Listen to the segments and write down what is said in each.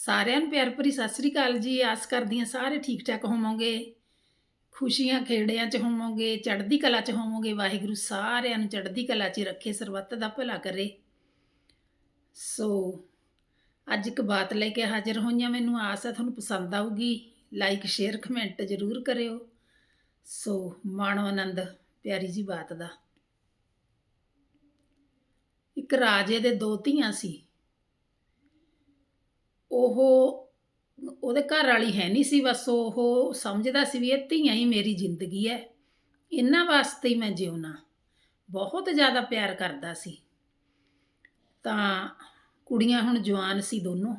ਸਾਰਿਆਂ ਨੂੰ ਪਿਆਰ ਭਰੀ ਸਤਿ ਸ੍ਰੀ ਅਕਾਲ ਜੀ। ਆਸ ਕਰਦੀ ਹਾਂ ਸਾਰੇ ਠੀਕ ਠਾਕ ਹੋਵੋਗੇ, ਖੁਸ਼ੀਆਂ ਖੇੜਿਆਂ 'ਚ ਹੋਵੋਗੇ, ਚੜ੍ਹਦੀ ਕਲਾ 'ਚ ਹੋਵੋਗੇ। ਵਾਹਿਗੁਰੂ ਸਾਰਿਆਂ ਨੂੰ ਚੜ੍ਹਦੀ ਕਲਾ 'ਚ ਰੱਖੇ, ਸਰਬੱਤ ਦਾ ਭਲਾ ਕਰੇ। ਸੋ ਅੱਜ ਇੱਕ ਬਾਤ ਲੈ ਕੇ ਹਾਜ਼ਰ ਹੋਈਆਂ ਮੈਨੂੰ ਆਸ ਹੈ ਤੁਹਾਨੂੰ ਪਸੰਦ ਆਊਗੀ। ਲਾਈਕ, ਸ਼ੇਅਰ, ਕਮੈਂਟ ਜ਼ਰੂਰ ਕਰਿਓ। ਸੋ ਮਾਣੋ ਆਨੰਦ, ਪਿਆਰੀ ਜੀ ਬਾਤ ਦਾ। ਇੱਕ ਰਾਜੇ ਦੇ ਦੋ ਧੀਆਂ ਸੀ। ਉਹ ਉਹਦੇ ਘਰ ਵਾਲੀ ਹੈ ਨਹੀਂ ਸੀ, ਬਸ ਉਹ ਸਮਝਦਾ ਸੀ ਵੀ ਇਹ ਧੀਆਂ ਹੀ ਮੇਰੀ ਜ਼ਿੰਦਗੀ ਹੈ, ਇਹਨਾਂ ਵਾਸਤੇ ਹੀ ਮੈਂ ਜਿਉਣਾ। ਬਹੁਤ ਜ਼ਿਆਦਾ ਪਿਆਰ ਕਰਦਾ ਸੀ। ਤਾਂ ਕੁੜੀਆਂ ਹੁਣ ਜਵਾਨ ਸੀ ਦੋਨੋਂ।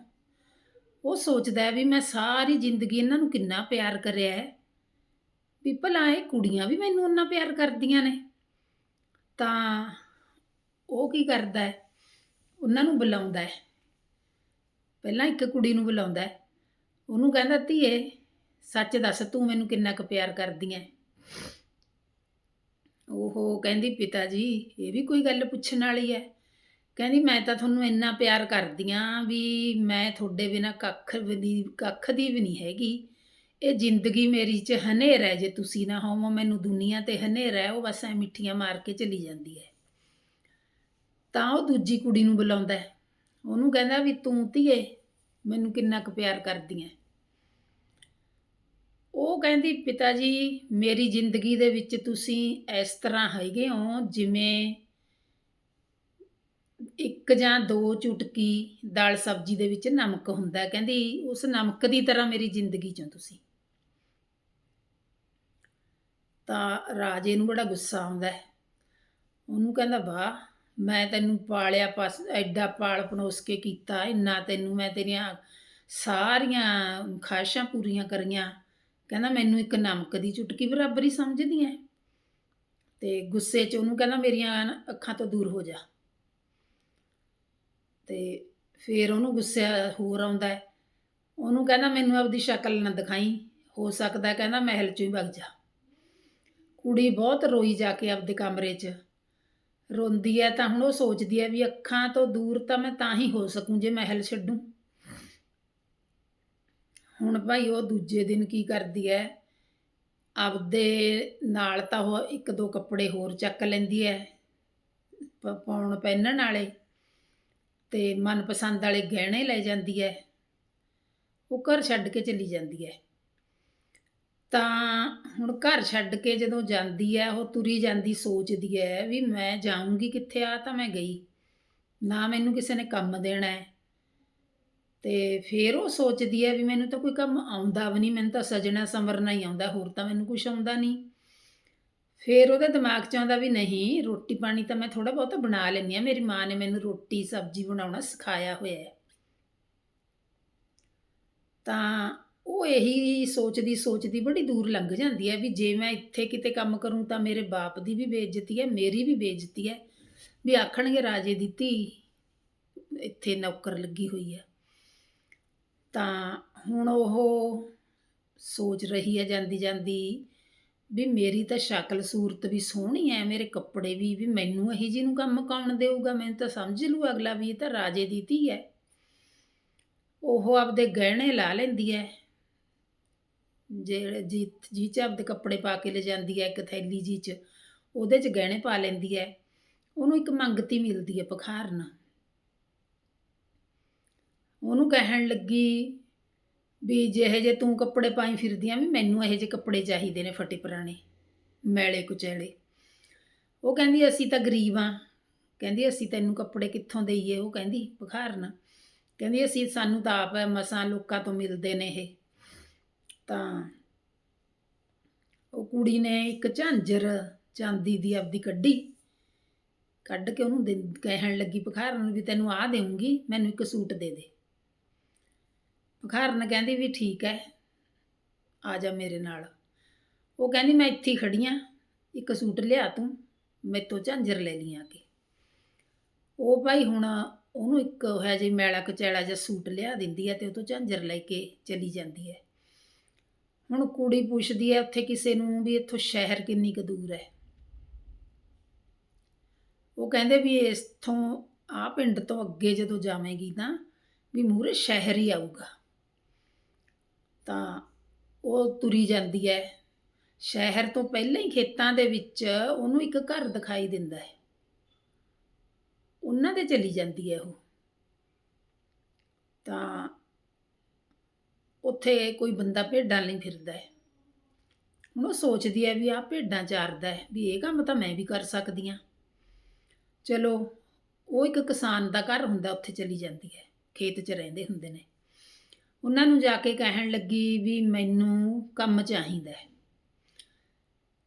ਉਹ ਸੋਚਦਾ ਵੀ ਮੈਂ ਸਾਰੀ ਜ਼ਿੰਦਗੀ ਇਹਨਾਂ ਨੂੰ ਕਿੰਨਾ ਪਿਆਰ ਕਰਿਆ ਹੈ, ਵੀ ਭਲਾ ਇਹ ਕੁੜੀਆਂ ਵੀ ਮੈਨੂੰ ਉਹਨਾਂ ਪਿਆਰ ਕਰਦੀਆਂ ਨੇ। ਤਾਂ ਉਹ ਕੀ ਕਰਦਾ ਹੈ, ਉਹਨਾਂ ਨੂੰ ਬੁਲਾਉਂਦਾ ਹੈ। ਪਹਿਲਾਂ ਇੱਕ ਕੁੜੀ ਨੂੰ ਬੁਲਾਉਂਦਾ ਹੈ। ਉਹਨੂੰ ਕਹਿੰਦਾ, ਧੀਏ, ਸੱਚ ਦੱਸ, ਤੂੰ ਮੈਨੂੰ ਕਿੰਨਾ ਕੁ ਪਿਆਰ ਕਰਦੀ ਐ? ਉਹ ਕਹਿੰਦੀ, ਪਿਤਾ ਜੀ, ਇਹ ਵੀ ਕੋਈ ਗੱਲ ਪੁੱਛਣ ਵਾਲੀ ਐ। ਕਹਿੰਦੀ, ਮੈਂ ਤਾਂ ਤੁਹਾਨੂੰ ਇੰਨਾ ਪਿਆਰ ਕਰਦੀ ਆਂ ਵੀ ਮੈਂ ਤੁਹਾਡੇ ਬਿਨਾ ਕੱਖ ਵੀ ਦੀ ਕੱਖ ਦੀ ਵੀ ਨਹੀਂ ਹੈਗੀ। ਇਹ ਜ਼ਿੰਦਗੀ ਮੇਰੀ ਚ ਹਨੇਰਾ ਹੈ ਜੇ ਤੁਸੀਂ ਨਾ ਹੋਵੋ, ਮੈਨੂੰ ਦੁਨੀਆ ਤੇ ਹਨੇਰਾ ਹੈ ਉਹ ਬਸ ਐ ਮਿੱਠੀਆਂ ਮਾਰ ਕੇ ਚਲੀ ਜਾਂਦੀ ਹੈ ਤਾਂ ਉਹ ਦੂਜੀ ਕੁੜੀ ਨੂੰ ਬੁਲਾਉਂਦਾ ਹੈ। ਉਹਨੂੰ ਕਹਿੰਦਾ ਵੀ ਤੂੰ ਧੀਏ, ਮੈਨੂੰ ਕਿੰਨਾ ਕੁ ਪਿਆਰ ਕਰਦੀ ਐ। ਉਹ ਕਹਿੰਦੀ ਪਿਤਾ ਜੀ ਮੇਰੀ ਜ਼ਿੰਦਗੀ ਦੇ ਵਿੱਚ ਤੁਸੀਂ ਇਸ ਤਰ੍ਹਾਂ ਹੈਗੇ ਹੋ ਜਿਵੇਂ ਇੱਕ ਜਾਂ ਦੋ ਚੁਟਕੀ ਦਾਲ ਸਬਜ਼ੀ ਦੇ ਵਿੱਚ ਨਮਕ ਹੁੰਦਾ। ਕਹਿੰਦੀ, ਉਸ ਨਮਕ ਦੀ ਤਰ੍ਹਾਂ ਮੇਰੀ ਜ਼ਿੰਦਗੀ ਚੋਂ ਤੁਸੀਂ। ਤਾਂ ਰਾਜੇ ਨੂੰ ਬੜਾ ਗੁੱਸਾ ਆਉਂਦਾ। ਉਹਨੂੰ ਕਹਿੰਦਾ, ਵਾਹ ਮੈਂ ਤੈਨੂੰ ਪਾਲਿਆ ਪਸ, ਐਡਾ ਪਾਲ ਪਨੋਸ ਕੇ ਕੀਤਾ, ਇੰਨਾ ਤੈਨੂੰ ਮੈਂ ਤੇਰੀਆਂ ਸਾਰੀਆਂ ਖਾਹਿਸ਼ਾਂ ਪੂਰੀਆਂ ਕਰੀਆਂ। ਕਹਿੰਦਾ, ਮੈਨੂੰ ਇੱਕ ਨਮਕ ਦੀ ਚੁਟਕੀ ਬਰਾਬਰ ਹੀ ਸਮਝਦੀ ਐ? ਤੇ ਗੁੱਸੇ 'ਚ ਉਹਨੂੰ ਕਹਿੰਦਾ, ਮੇਰੀਆਂ ਅੱਖਾਂ ਤੋਂ ਦੂਰ ਹੋ ਜਾ। ਤੇ ਫਿਰ ਉਹਨੂੰ ਗੁੱਸਾ ਹੋਰ ਆਉਂਦਾ ਉਹਨੂੰ ਕਹਿੰਦਾ, ਮੈਨੂੰ ਆਪਦੀ ਸ਼ਕਲ ਨਾ ਦਿਖਾਈ। ਹੋ ਸਕਦਾ, ਕਹਿੰਦਾ, ਮਹਿਲ 'ਚੋਂ ਹੀ ਵਗ ਜਾ। ਕੁੜੀ ਬਹੁਤ ਰੋਈ ਜਾ ਕੇ ਆਪਦੇ ਕਮਰੇ 'ਚ। ਰੋਂਦੀ ਹੈ ਤਾਂ ਹੁਣ ਉਹ ਸੋਚਦੀ ਹੈ ਵੀ ਅੱਖਾਂ ਤੋਂ ਦੂਰ ਤਾਂ ਮੈਂ ਤਾਂ ਹੀ ਹੋ ਸਕੂੰ ਜੇ ਮਹਿਲ ਛੱਡੂੰ। ਹੁਣ ਭਾਈ ਉਹ ਦੂਜੇ ਦਿਨ ਕੀ ਕਰਦੀ ਹੈ ਆਪਦੇ ਨਾਲ ਤਾਂ ਉਹ ਇੱਕ ਦੋ ਕੱਪੜੇ ਹੋਰ ਚੱਕ ਲੈਂਦੀ ਹੈ ਪ- ਪਾਉਣ ਪਹਿਨਣ ਵਾਲੇ ਤੇ ਮਨਪਸੰਦ ਵਾਲੇ ਗਹਿਣੇ ਲੈ ਜਾਂਦੀ ਹੈ ਉਹ ਘਰ ਛੱਡ ਕੇ ਚਲੀ ਜਾਂਦੀ ਹੈ ਤਾਂ ਹੁਣ ਘਰ ਛੱਡ ਕੇ ਜਦੋਂ ਜਾਂਦੀ ਹੈ, ਉਹ ਤੁਰੀ ਜਾਂਦੀ ਸੋਚਦੀ ਹੈ ਵੀ ਮੈਂ ਜਾਊਂਗੀ ਕਿੱਥੇ ਆ, ਤਾਂ ਮੈਂ ਗਈ। ਨਾ ਮੈਨੂੰ ਕਿਸੇ ਨੇ ਕੰਮ ਦੇਣਾ ਹੈ। ਤੇ ਫਿਰ ਉਹ ਸੋਚਦੀ ਹੈ ਵੀ ਮੈਨੂੰ ਤਾਂ ਕੋਈ ਕੰਮ ਆਉਂਦਾ ਵੀ ਨਹੀਂ, ਮੈਨੂੰ ਤਾਂ ਸਜਣਾ ਸੰਵਰਨਾ ਹੀ ਆਉਂਦਾ, ਹੋਰ ਤਾਂ ਮੈਨੂੰ ਕੁਝ ਆਉਂਦਾ ਨਹੀਂ। ਫਿਰ ਉਹਦੇ ਦਿਮਾਗ 'ਚ ਆਉਂਦਾ ਵੀ ਨਹੀਂ, ਰੋਟੀ ਪਾਣੀ ਤਾਂ ਮੈਂ ਥੋੜਾ ਬਹੁਤਾ ਬਣਾ ਲੈਂਦੀ ਆ ਮੇਰੀ ਮਾਂ ਨੇ ਮੈਨੂੰ ਰੋਟੀ, ਸਬਜ਼ੀ ਬਣਾਉਣਾ ਸਿਖਾਇਆ ਹੋਇਆ ਹੈ। ਤਾਂ ਉਹ ਇਹੀ ਸੋਚਦੀ ਸੋਚਦੀ ਬੜੀ ਦੂਰ ਲੰਘ ਜਾਂਦੀ ਹੈ ਵੀ ਜੇ ਮੈਂ ਇੱਥੇ ਕਿਤੇ ਕੰਮ ਕਰੂੰ ਤਾਂ ਮੇਰੇ ਬਾਪ ਦੀ ਵੀ ਬੇਇੱਜ਼ਤੀ ਹੈ, ਮੇਰੀ ਵੀ ਬੇਇੱਜ਼ਤੀ ਹੈ। ਵੀ ਆਖਣਗੇ ਰਾਜੇ ਦੀ ਧੀ, ਇੱਥੇ ਨੌਕਰ ਲੱਗੀ ਹੋਈ ਹੈ। ਤਾਂ ਹੁਣ ਉਹ ਸੋਚ ਰਹੀ ਹੈ ਜਾਂਦੀ ਜਾਂਦੀ ਵੀ ਮੇਰੀ ਤਾਂ ਸ਼ਕਲ ਸੂਰਤ ਵੀ ਸੋਹਣੀ ਹੈ, ਮੇਰੇ ਕੱਪੜੇ ਵੀ ਵੀ ਮੈਨੂੰ ਇਹੀ ਜੀ ਨੂੰ ਕੰਮ ਕੌਣ ਦੇਊਗਾ? ਮੈਨੂੰ ਤਾਂ ਸਮਝ ਲੂ ਅਗਲਾ ਵੀ ਇਹ ਤਾਂ ਰਾਜੇ ਦੀ ਧੀ ਹੈ। ਉਹ ਆਪਦੇ ਗਹਿਣੇ ਲਾ ਲੈਂਦੀ ਹੈ। ਜਿਹੜੇ ਜੀ ਜੀ ਚ ਆਪਦੇ ਕੱਪੜੇ ਪਾ ਕੇ ਲੈ ਜਾਂਦੀ ਹੈ ਇੱਕ ਥੈਲੀ ਜੀ ਚ, ਉਹਦੇ ਚ ਗਹਿਣੇ ਪਾ ਲੈਂਦੀ ਹੈ। ਉਹਨੂੰ ਇੱਕ ਮੰਗਤੀ ਮਿਲਦੀ ਹੈ ਪਖਾਰਨ। ਉਹਨੂੰ ਕਹਿਣ ਲੱਗੀ ਵੀ ਜਿਹੇ ਜੇ ਤੂੰ ਕੱਪੜੇ ਪਾਈ ਫਿਰਦੀ ਆ ਵੀ ਮੈਨੂੰ ਇਹੋ ਜਿਹੇ ਕੱਪੜੇ ਚਾਹੀਦੇ ਨੇ ਫਟੇ ਪੁਰਾਣੇ, ਮੈਲੇ ਕੁਚੈਲੇ। ਉਹ ਕਹਿੰਦੀ, ਅਸੀਂ ਤਾਂ ਗਰੀਬ ਆਂ ਕਹਿੰਦੀ, ਅਸੀਂ ਤੈਨੂੰ ਕੱਪੜੇ ਕਿੱਥੋਂ ਦੇਈਏ? ਉਹ ਕਹਿੰਦੀ ਭਖਾਰਨ ਕਹਿੰਦੀ, ਅਸੀਂ, ਸਾਨੂੰ ਤਾਂ ਆਪ ਮਸਾਂ ਲੋਕਾਂ ਤੋਂ ਮਿਲਦੇ ਨੇ ਇਹ। ਤਾਂ ਉਹ ਕੁੜੀ ਨੇ ਇੱਕ ਝਾਂਜਰ ਚਾਂਦੀ ਦੀ ਆਪਦੀ ਕੱਢੀ। ਕੱਢ ਕੇ ਉਹਨੂੰ ਦੇ- ਕਹਿਣ ਲੱਗੀ, ਭਖਾਰਨ ਨੂੰ ਵੀ ਤੈਨੂੰ ਆਹ ਦੇਵਾਂਗੀ ਮੈਨੂੰ ਇੱਕ ਸੂਟ ਦੇ ਦੇ। ਭਖਾਰਨ ਕਹਿੰਦੀ ਵੀ ਠੀਕ ਹੈ ਆ ਜਾ ਮੇਰੇ ਨਾਲ। ਉਹ ਕਹਿੰਦੀ, ਮੈਂ ਇੱਥੇ ਹੀ ਖੜੀ ਆਂ, ਇੱਕ ਸੂਟ ਲਿਆ ਤੂੰ ਮੈਤੋਂ ਝਾਂਜਰ ਲੈ ਲਈ ਆ ਕੇ। ਉਹ ਭਾਈ ਹੁਣ ਉਹਨੂੰ ਇੱਕ ਹੈ ਜੀ ਮੈਲਾ ਕਚੈਲਾ ਜਿਹਾ ਸੂਟ ਲਿਆ ਦਿੰਦੀ ਹੈ ਤੇ ਉਹ ਤੋਂ ਝਾਂਜਰ ਲੈ ਕੇ ਚਲੀ ਜਾਂਦੀ ਹੈ ਹੁਣ ਕੁੜੀ ਪੁੱਛਦੀ ਹੈ ਉੱਥੇ ਕਿਸੇ ਨੂੰ ਵੀ ਇੱਥੋਂ ਸ਼ਹਿਰ ਕਿੰਨੀ ਕੁ ਦੂਰ ਹੈ। ਉਹ ਕਹਿੰਦੇ ਵੀ ਇਥੋਂ ਆ ਪਿੰਡ ਤੋਂ ਅੱਗੇ ਜਦੋਂ ਜਾਵੇਂਗੀ ਤਾਂ ਵੀ ਮੂਹਰੇ ਸ਼ਹਿਰ ਹੀ ਆਊਗਾ। ਤਾਂ ਉਹ ਤੁਰੀ ਜਾਂਦੀ ਹੈ। ਸ਼ਹਿਰ ਤੋਂ ਪਹਿਲਾਂ ਹੀ ਖੇਤਾਂ ਦੇ ਵਿੱਚ ਉਹਨੂੰ ਇੱਕ ਘਰ ਦਿਖਾਈ ਦਿੰਦਾ ਹੈ। ਉਹਨਾਂ ਦੇ ਚਲੀ ਜਾਂਦੀ ਹੈ ਉਹ। ਤਾਂ ਉੱਥੇ ਕੋਈ ਬੰਦਾ ਭੇਡਾਂ ਲਈ ਫਿਰਦਾ ਹੈ। ਹੁਣ ਉਹ ਸੋਚਦੀ ਹੈ ਵੀ ਆਹ ਭੇਡਾਂ ਚਾਰਦਾ ਹੈ ਵੀ ਇਹ ਕੰਮ ਤਾਂ ਮੈਂ ਵੀ ਕਰ ਸਕਦੀ ਹਾਂ। ਚਲੋ, ਉਹ ਇੱਕ ਕਿਸਾਨ ਦਾ ਘਰ ਹੁੰਦਾ, ਉੱਥੇ ਚਲੀ ਜਾਂਦੀ ਹੈ, ਖੇਤ 'ਚ ਰਹਿੰਦੇ ਹੁੰਦੇ ਨੇ। ਉਹਨਾਂ ਨੂੰ ਜਾ ਕੇ ਕਹਿਣ ਲੱਗੀ ਵੀ ਮੈਨੂੰ ਕੰਮ ਚਾਹੀਦਾ ਹੈ।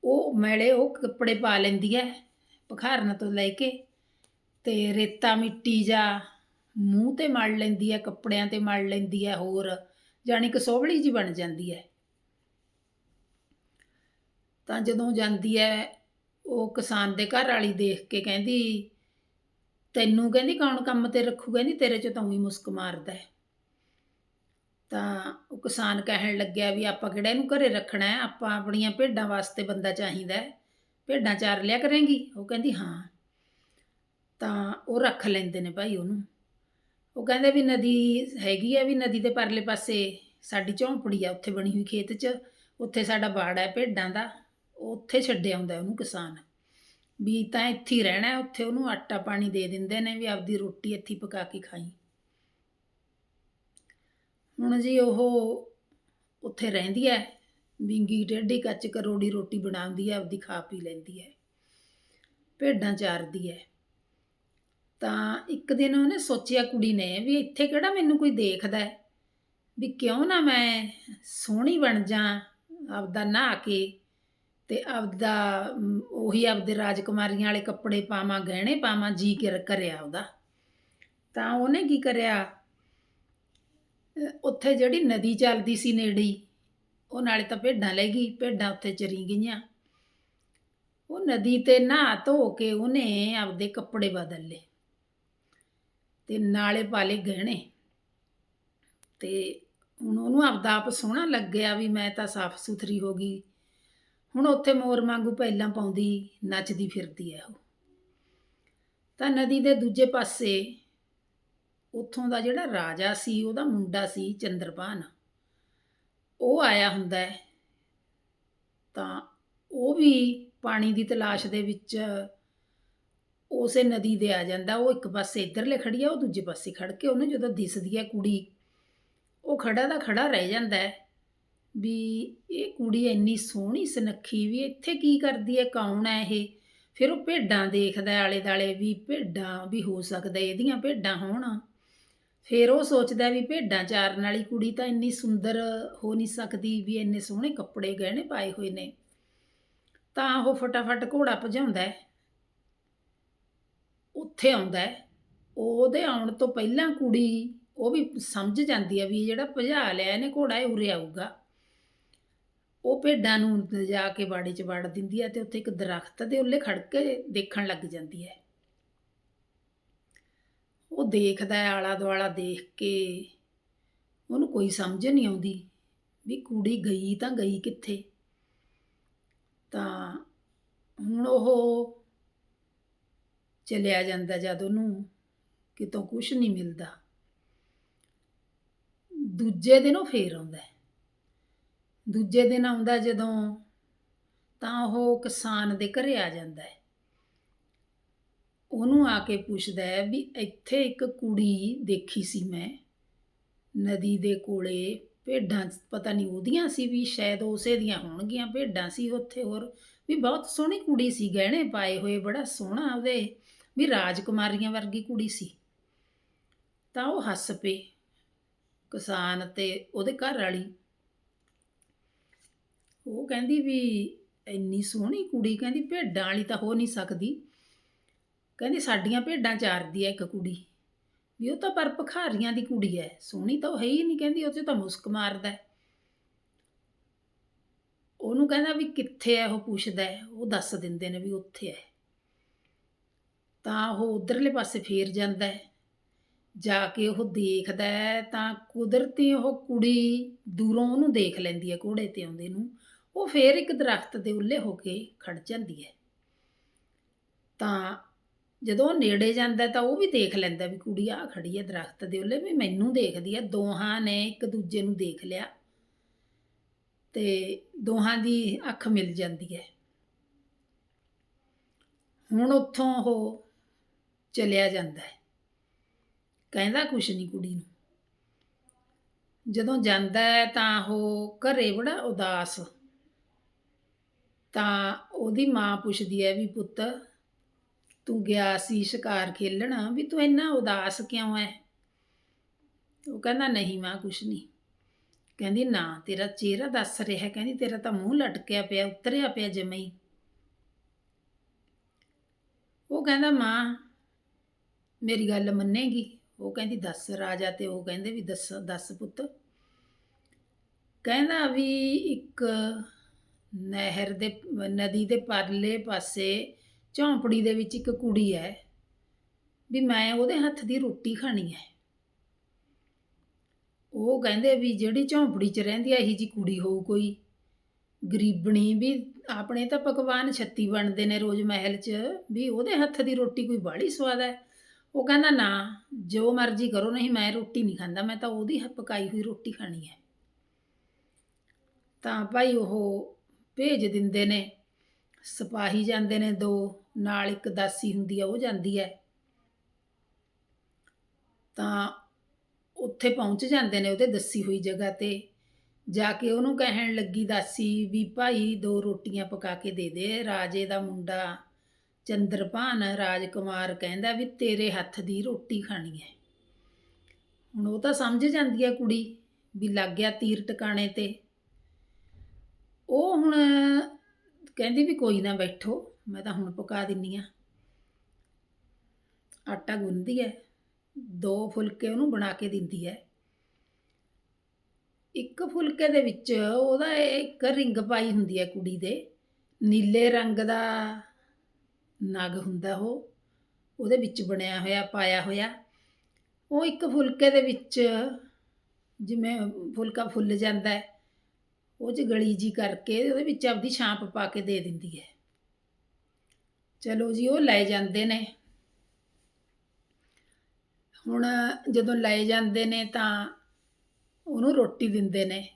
ਉਹ ਮੈਲੇ ਉਹ ਕੱਪੜੇ ਪਾ ਲੈਂਦੀ ਹੈ, ਭਖਾਰਨ ਤੋਂ ਲੈ ਕੇ ਤੇ ਰੇਤਾ ਮਿੱਟੀ ਜਾਂ ਮੂੰਹ ਤੇ ਮਲ ਲੈਂਦੀ ਹੈ, ਕੱਪੜਿਆਂ ਤੇ ਮਲ ਲੈਂਦੀ ਹੈ ਹੋਰ। ਜਾਣੀ ਕਿ ਸੋਹਣੀ ਜੀ ਬਣ ਜਾਂਦੀ ਹੈ। ਤਾਂ ਜਦੋਂ ਜਾਂਦੀ ਹੈ, ਉਹ ਕਿਸਾਨ ਦੇ ਘਰ ਵਾਲੀ ਦੇਖ ਕੇ ਕਹਿੰਦੀ, ਤੈਨੂੰ ਕਹਿੰਦੀ ਕੌਣ ਕੰਮ ਤੇ ਰੱਖੂ? ਕਹਿੰਦੀ, ਤੇਰੇ ਚ ਤਾਂ ਉਹੀ ਮੁਸਕ ਮਾਰਦਾ ਹੈ। ਤਾਂ ਉਹ ਕਿਸਾਨ ਕਹਿਣ ਲੱਗਿਆ ਵੀ, ਆਪਾਂ ਕਿਹੜਾ ਇਹਨੂੰ ਘਰੇ ਰੱਖਣਾ ਹੈ? ਆਪਾਂ ਆਪਣੀਆਂ ਭੇਡਾਂ ਵਾਸਤੇ ਬੰਦਾ ਚਾਹੀਦਾ ਹੈ। ਭੇਡਾਂ ਚਾਰ ਲਿਆ ਕਰੇਂਗੀ? ਉਹ ਕਹਿੰਦੀ, ਹਾਂ। ਤਾਂ ਉਹ ਰੱਖ ਲੈਂਦੇ ਨੇ ਭਾਈ ਉਹਨੂੰ। ਉਹ ਕਹਿੰਦੇ ਵੀ ਨਦੀ ਹੈਗੀ ਹੈ ਵੀ ਨਦੀ ਦੇ ਪਰਲੇ ਪਾਸੇ ਸਾਡੀ ਝੌਂਪੜੀ ਆ, ਉੱਥੇ ਬਣੀ ਹੋਈ ਖੇਤ 'ਚ, ਉੱਥੇ ਸਾਡਾ ਬਾੜ ਹੈ ਭੇਡਾਂ ਦਾ ਉੱਥੇ ਛੱਡਿਆ ਆਉਂਦਾ ਉਹਨੂੰ ਕਿਸਾਨ। ਵੀ ਤਾਂ ਇੱਥੇ ਹੀ ਰਹਿਣਾ ਉੱਥੇ ਉਹਨੂੰ ਆਟਾ ਪਾਣੀ ਦੇ ਦਿੰਦੇ ਨੇ ਵੀ ਆਪਦੀ ਰੋਟੀ ਇੱਥੇ ਪਕਾ ਕੇ ਖਾਈ। ਹੁਣ ਜੀ ਉਹ ਉੱਥੇ ਰਹਿੰਦੀ ਹੈ, ਵਿੰਗੀ ਟੇਢੀ ਕੱਚ ਕਰੋੜੀ ਰੋਟੀ ਬਣਾਉਂਦੀ ਹੈ, ਆਪਦੀ ਖਾ ਪੀ ਲੈਂਦੀ ਹੈ, ਭੇਡਾਂ ਚਾਰਦੀ ਹੈ। ਤਾਂ ਇੱਕ ਦਿਨ ਉਹਨੇ ਸੋਚਿਆ ਕੁੜੀ ਨੇ ਵੀ ਇੱਥੇ ਕਿਹੜਾ ਮੈਨੂੰ ਕੋਈ ਦੇਖਦਾ ਹੈ? ਵੀ ਕਿਉਂ ਨਾ ਮੈਂ ਸੋਹਣੀ ਬਣ ਜਾਂ ਆਪਦਾ ਨਹਾ ਕੇ ਤੇ ਆਪਦਾ ਉਹੀ ਆਪਦੇ ਰਾਜਕੁਮਾਰੀਆਂ ਵਾਲੇ ਕੱਪੜੇ ਪਾਵਾਂ, ਗਹਿਣੇ ਪਾਵਾਂ, ਜੀ ਕੇ ਕਰਿਆ ਉਹਦਾ। ਤਾਂ ਉਹਨੇ ਕੀ ਕਰਿਆ? ਉੱਥੇ ਜਿਹੜੀ ਨਦੀ ਚੱਲਦੀ ਸੀ ਨੇੜੇ ਉਹ ਨਾਲੇ ਤਾਂ ਭੇਡਾਂ ਲੈ ਗਈ, ਭੇਡਾਂ ਉੱਥੇ ਚਰੀ ਗਈਆਂ। ਉਹ ਨਦੀ ਤੇ ਨਹਾ ਧੋ ਕੇ ਉਹਨੇ ਆਪਦੇ ਕੱਪੜੇ ਬਦਲ ਲਏ। ਤੇ ਨਾਲੇ ਪਾਲੇ ਗਹਿਣੇ। ਤੇ ਹੁਣ ਉਹਨੂੰ ਆਪਦਾ ਆਪ ਸੋਹਣਾ ਲੱਗਿਆ ਵੀ ਮੈਂ ਤਾਂ ਸਾਫ਼ ਸੁਥਰੀ ਹੋ ਗਈ। ਹੁਣ ਉੱਥੇ ਮੋਰ ਵਾਂਗੂ ਪਹਿਲਾਂ ਪਾਉਂਦੀ, ਨੱਚਦੀ ਫਿਰਦੀ ਹੈ ਉਹ। ਤਾਂ ਨਦੀ ਦੇ ਦੂਜੇ ਪਾਸੇ ਉੱਥੋਂ ਦਾ ਜਿਹੜਾ ਰਾਜਾ ਸੀ, ਉਹਦਾ ਮੁੰਡਾ ਸੀ ਚੰਦਰਪਾਨ ਉਹ ਆਇਆ ਹੁੰਦਾ ਹੈ। ਤਾਂ ਉਹ ਵੀ ਪਾਣੀ ਦੀ ਤਲਾਸ਼ ਦੇ ਵਿੱਚ ਉਸੇ ਨਦੀ ਦੇ ਆ ਜਾਂਦਾ, ਉਹ ਇੱਕ ਪਾਸੇ ਇੱਧਰਲੇ ਖੜੀ ਆ, ਉਹ ਦੂਜੇ ਪਾਸੇ ਖੜ ਕੇ ਉਹਨੂੰ ਜਦੋਂ ਦਿਸਦੀ ਹੈ ਕੁੜੀ, ਉਹ ਖੜਾ ਦਾ ਖੜਾ ਰਹਿ ਜਾਂਦਾ ਹੈ ਵੀ ਇਹ ਕੁੜੀ ਇੰਨੀ ਸੋਹਣੀ ਸੁਨੱਖੀ ਵੀ ਇੱਥੇ ਕੀ ਕਰਦੀ ਹੈ, ਕੌਣ ਹੈ ਇਹ? ਫਿਰ ਉਹ ਭੇਡਾਂ ਦੇਖਦਾ ਆਲੇ ਦਾਲੇ ਵੀ, ਭੇਡਾਂ ਵੀ ਹੋ ਸਕਦਾ ਇਹਦੀਆਂ ਭੇਡਾਂ ਹੋਣ। ਫਿਰ ਉਹ ਸੋਚਦਾ ਵੀ ਭੇਡਾਂ ਚਾਰਨ ਵਾਲੀ ਕੁੜੀ ਤਾਂ ਇੰਨੀ ਸੁੰਦਰ ਹੋ ਨਹੀਂ ਸਕਦੀ ਵੀ ਇੰਨੇ ਸੋਹਣੇ ਕੱਪੜੇ ਗਹਿਣੇ ਪਾਏ ਹੋਏ ਨੇ। ਤਾਂ ਉਹ ਫਟਾਫਟ ਘੋੜਾ ਭਜਾਉਂਦਾ ਉੱਥੇ ਆਉਂਦਾ ਉਹਦੇ ਆਉਣ ਤੋਂ ਪਹਿਲਾਂ ਕੁੜੀ ਉਹ ਵੀ ਸਮਝ ਜਾਂਦੀ ਹੈ ਵੀ ਇਹ ਜਿਹੜਾ ਭਜਾ ਲਿਆ ਇਹਨੇ ਘੋੜਾ ਇਹ ਉਰੇ ਆਊਗਾ। ਉਹ ਭੇਡਾਂ ਨੂੰ ਜਾ ਕੇ ਬਾੜੇ 'ਚ ਵੜ ਦਿੰਦੀ ਹੈ ਤੇ ਉੱਥੇ ਇੱਕ ਦਰਖਤ ਦੇ ਉੱਲੇ ਖੜ ਕੇ ਦੇਖਣ ਲੱਗ ਜਾਂਦੀ ਹੈ। ਉਹ ਦੇਖਦਾ ਹੈ, ਆਲਾ ਦੁਆਲਾ ਦੇਖ ਕੇ ਉਹਨੂੰ ਕੋਈ ਸਮਝ ਨਹੀਂ ਆਉਂਦੀ ਵੀ ਕੁੜੀ ਗਈ ਤਾਂ ਗਈ ਕਿੱਥੇ। ਤਾਂ ਹੁਣ ਉਹ ਚਲਿਆ ਜਾਂਦਾ ਜਦ ਉਹਨੂੰ ਕਿਤੋਂ ਕੁਝ ਨਹੀਂ ਮਿਲਦਾ। ਦੂਜੇ ਦਿਨ ਉਹ ਫੇਰ ਆਉਂਦਾ ਦੂਜੇ ਦਿਨ ਆਉਂਦਾ ਜਦੋਂ ਤਾਂ ਉਹ ਕਿਸਾਨ ਦੇ ਘਰੇ ਆ ਜਾਂਦਾ ਹੈ। ਉਹਨੂੰ ਆ ਕੇ ਪੁੱਛਦਾ ਹੈ ਵੀ ਇੱਥੇ ਇੱਕ ਕੁੜੀ ਦੇਖੀ ਸੀ ਮੈਂ। ਨਦੀ ਦੇ ਕੋਲੇ ਭੇਡਾਂ ਪਤਾ ਨਹੀਂ ਉਹਦੀਆਂ ਸੀ ਵੀ ਸ਼ਾਇਦ ਉਸੇ ਦੀਆਂ ਹੋਣਗੀਆਂ ਭੇਡਾਂ ਸੀ ਉੱਥੇ ਹੋਰ। ਵੀ ਬਹੁਤ ਸੋਹਣੀ ਕੁੜੀ ਸੀ, ਗਹਿਣੇ ਪਾਏ ਹੋਏ, ਬੜਾ ਸੋਹਣਾ ਉਹਦੇ ਵੀ ਰਾਜਕੁਮਾਰੀਆਂ ਵਰਗੀ ਕੁੜੀ ਸੀ। ਤਾਂ ਉਹ ਹੱਸ ਪਏ ਕਿਸਾਨ ਤੇ ਉਹਦੇ ਘਰ ਵਾਲੀ। ਉਹ ਕਹਿੰਦੀ ਵੀ ਇੰਨੀ ਸੋਹਣੀ ਕੁੜੀ, ਕਹਿੰਦੀ ਭੇਡਾਂ ਵਾਲੀ ਤਾਂ ਹੋ ਨਹੀਂ ਸਕਦੀ। ਕਹਿੰਦੀ ਸਾਡੀਆਂ ਭੇਡਾਂ ਚਾਰਦੀ ਹੈ ਇੱਕ ਕੁੜੀ। ਵੀ ਉਹ ਤਾਂ ਪਰ ਭਖਾਰੀਆਂ ਦੀ ਕੁੜੀ ਹੈ ਸੋਹਣੀ ਤਾਂ ਉਹ ਹੈ ਹੀ ਨਹੀਂ, ਕਹਿੰਦੀ ਉਹ 'ਚ ਤਾਂ ਮੁਸਕ ਮਾਰਦਾ ਉਹਨੂੰ ਕਹਿੰਦਾ ਵੀ ਕਿੱਥੇ ਹੈ ਉਹ ਪੁੱਛਦਾ ਉਹ ਦੱਸ ਦਿੰਦੇ ਨੇ ਵੀ ਉੱਥੇ ਹੈ ਤਾਂ ਉਹ ਉਧਰਲੇ ਪਾਸੇ ਫੇਰ ਜਾਂਦਾ ਹੈ। ਜਾ ਕੇ ਉਹ ਦੇਖਦਾ ਤਾਂ ਕੁਦਰਤੀ ਉਹ ਕੁੜੀ ਦੂਰੋਂ ਉਹਨੂੰ ਦੇਖ ਲੈਂਦੀ ਹੈ, ਘੋੜੇ ਤੇ ਆਉਂਦੇ ਨੂੰ। ਉਹ ਫੇਰ ਇੱਕ ਦਰਖਤ ਦੇ ਉੱਲੇ ਹੋ ਕੇ ਖੜ ਜਾਂਦੀ ਹੈ। ਤਾਂ ਜਦੋਂ ਉਹ ਨੇੜੇ ਜਾਂਦਾ ਤਾਂ ਉਹ ਵੀ ਦੇਖ ਲੈਂਦਾ ਵੀ ਕੁੜੀ ਆ ਖੜੀ ਹੈ ਦਰਖਤ ਦੇ ਉੱਲੇ ਵੀ ਮੈਨੂੰ ਦੇਖਦੀ ਹੈ, ਦੋਹਾਂ ਨੇ ਇੱਕ ਦੂਜੇ ਨੂੰ ਦੇਖ ਲਿਆ ਤੇ ਦੋਹਾਂ ਦੀ ਅੱਖ ਮਿਲ ਜਾਂਦੀ ਹੈ। ਹੁਣ ਉੱਥੋਂ ਉਹ ਚਲਿਆ ਜਾਂਦਾ ਹੈ। ਕਹਿੰਦਾ ਕੁਛ ਨਹੀਂ ਕੁੜੀ ਨੂੰ। ਜਦੋਂ ਜਾਂਦਾ ਹੈ ਤਾਂ ਉਹ ਘਰੇ ਬੜਾ ਉਦਾਸ। ਤਾਂ ਉਹਦੀ ਮਾਂ ਪੁੱਛਦੀ ਹੈ ਵੀ ਪੁੱਤ, ਤੂੰ ਗਿਆ ਸੀ ਸ਼ਿਕਾਰ ਖੇਲਣਾ ਵੀ ਤੂੰ ਇੰਨਾ ਉਦਾਸ ਕਿਉਂ ਹੈ? ਉਹ ਕਹਿੰਦਾ, ਨਹੀਂ ਮਾਂ, ਕੁਛ ਨਹੀਂ ਕਹਿੰਦੀ, ਨਾ, ਤੇਰਾ ਚਿਹਰਾ ਦੱਸ ਰਿਹਾ। ਕਹਿੰਦੀ, ਤੇਰਾ ਤਾਂ ਮੂੰਹ ਲਟਕਿਆ ਪਿਆ, ਉਤਰਿਆ ਪਿਆ ਜਮੇ ਉਹ ਕਹਿੰਦਾ, ਮਾਂ ਮੇਰੀ ਗੱਲ ਮੰਨੇਗੀ? ਉਹ ਕਹਿੰਦੀ, ਦੱਸ ਰਾਜਾ ਤੇ ਉਹ ਕਹਿੰਦੇ ਵੀ ਦੱਸ ਦੱਸ ਪੁੱਤ। ਕਹਿੰਦਾ ਵੀ ਇੱਕ ਨਹਿਰ ਦੇ, ਨਦੀ ਦੇ ਪਰਲੇ ਪਾਸੇ ਝੌਂਪੜੀ ਦੇ ਵਿੱਚ ਇੱਕ ਕੁੜੀ ਹੈ ਵੀ ਮੈਂ ਉਹਦੇ ਹੱਥ ਦੀ ਰੋਟੀ ਖਾਣੀ ਹੈ। ਉਹ ਕਹਿੰਦੇ ਵੀ ਜਿਹੜੀ ਝੌਂਪੜੀ 'ਚ ਰਹਿੰਦੀ ਹੈ ਇਹੀ ਜੀ ਕੁੜੀ ਹੋਊ ਕੋਈ। ਗਰੀਬਣੀ ਵੀ ਆਪਣੇ ਤਾਂ ਪਕਵਾਨ ਛੱਤੀ ਬਣਦੇ ਨੇ ਰੋਜ਼ ਮਹਿਲ 'ਚ ਵੀ ਉਹਦੇ ਹੱਥ ਦੀ ਰੋਟੀ ਕੋਈ ਬਾਹਲੀ ਸਵਾਦ ਹੈ। ਉਹ ਕਹਿੰਦਾ, ਨਾ, ਜੋ ਮਰਜ਼ੀ ਕਰੋ, ਨਹੀਂ ਮੈਂ ਰੋਟੀ ਨਹੀਂ ਖਾਂਦਾ, ਮੈਂ ਤਾਂ ਉਹਦੀ ਪਕਾਈ ਹੋਈ ਰੋਟੀ ਖਾਣੀ ਹੈ। ਤਾਂ ਭਾਈ ਉਹ ਭੇਜ ਦਿੰਦੇ ਨੇ, ਸਿਪਾਹੀ ਜਾਂਦੇ ਨੇ ਦੋ, ਨਾਲ ਇੱਕ ਦਾਸੀ ਹੁੰਦੀ ਆ, ਉਹ ਜਾਂਦੀ ਹੈ। ਤਾਂ ਉੱਥੇ ਪਹੁੰਚ ਜਾਂਦੇ ਨੇ ਉਹਦੇ ਦੱਸੀ ਹੋਈ ਜਗ੍ਹਾ ਤੇ, ਜਾ ਕੇ ਉਹਨੂੰ ਕਹਿਣ ਲੱਗੀ ਦਾਸੀ ਵੀ ਭਾਈ ਦੋ ਰੋਟੀਆਂ ਪਕਾ ਕੇ ਦੇ ਦੇ, ਰਾਜੇ ਦਾ ਮੁੰਡਾ ਚੰਦਰਪਾਨ ਰਾਜਕੁਮਾਰ ਕਹਿੰਦਾ ਵੀ ਤੇਰੇ ਹੱਥ ਦੀ ਰੋਟੀ ਖਾਣੀ ਹੈ। ਹੁਣ ਉਹ ਤਾਂ ਸਮਝ ਜਾਂਦੀ ਹੈ ਕੁੜੀ ਵੀ ਲੱਗ ਗਿਆ ਤੀਰ ਟਿਕਾਣੇ ਤੇ। ਉਹ ਹੁਣ ਕਹਿੰਦੀ ਵੀ ਕੋਈ ਨਾ ਬੈਠੋ, ਮੈਂ ਤਾਂ ਹੁਣ ਪਕਾ ਦਿੰਨੀ ਆ। ਆਟਾ ਗੁੰਨਦੀ ਹੈ, ਦੋ ਫੁਲਕੇ ਉਹਨੂੰ ਬਣਾ ਕੇ ਦਿੰਦੀ ਹੈ। ਇੱਕ ਫੁਲਕੇ ਦੇ ਵਿੱਚ ਉਹਦਾ ਇੱਕ ਰਿੰਗ ਪਾਈ ਹੁੰਦੀ ਹੈ ਕੁੜੀ ਦੇ, ਨੀਲੇ ਰੰਗ ਦਾ ਨਗ ਹੁੰਦਾ ਉਹ, ਉਹਦੇ ਵਿੱਚ ਬਣਿਆ ਹੋਇਆ, ਪਾਇਆ ਹੋਇਆ। ਉਹ ਇੱਕ ਫੁਲਕੇ ਦੇ ਵਿੱਚ ਜਿਵੇਂ ਫੁਲਕਾ ਫੁੱਲ ਜਾਂਦਾ ਹੈ, ਉਹ 'ਚ ਗਲੀ ਜੀ ਕਰਕੇ ਉਹਦੇ ਵਿੱਚ ਆਪਦੀ ਛਾਂਪ ਪਾ ਕੇ ਦੇ ਦਿੰਦੀ ਹੈ। ਚਲੋ ਜੀ, ਉਹ ਲੈ ਜਾਂਦੇ ਨੇ। ਹੁਣ ਜਦੋਂ ਲੈ ਜਾਂਦੇ ਨੇ ਤਾਂ ਉਹਨੂੰ ਰੋਟੀ ਦਿੰਦੇ ਨੇ।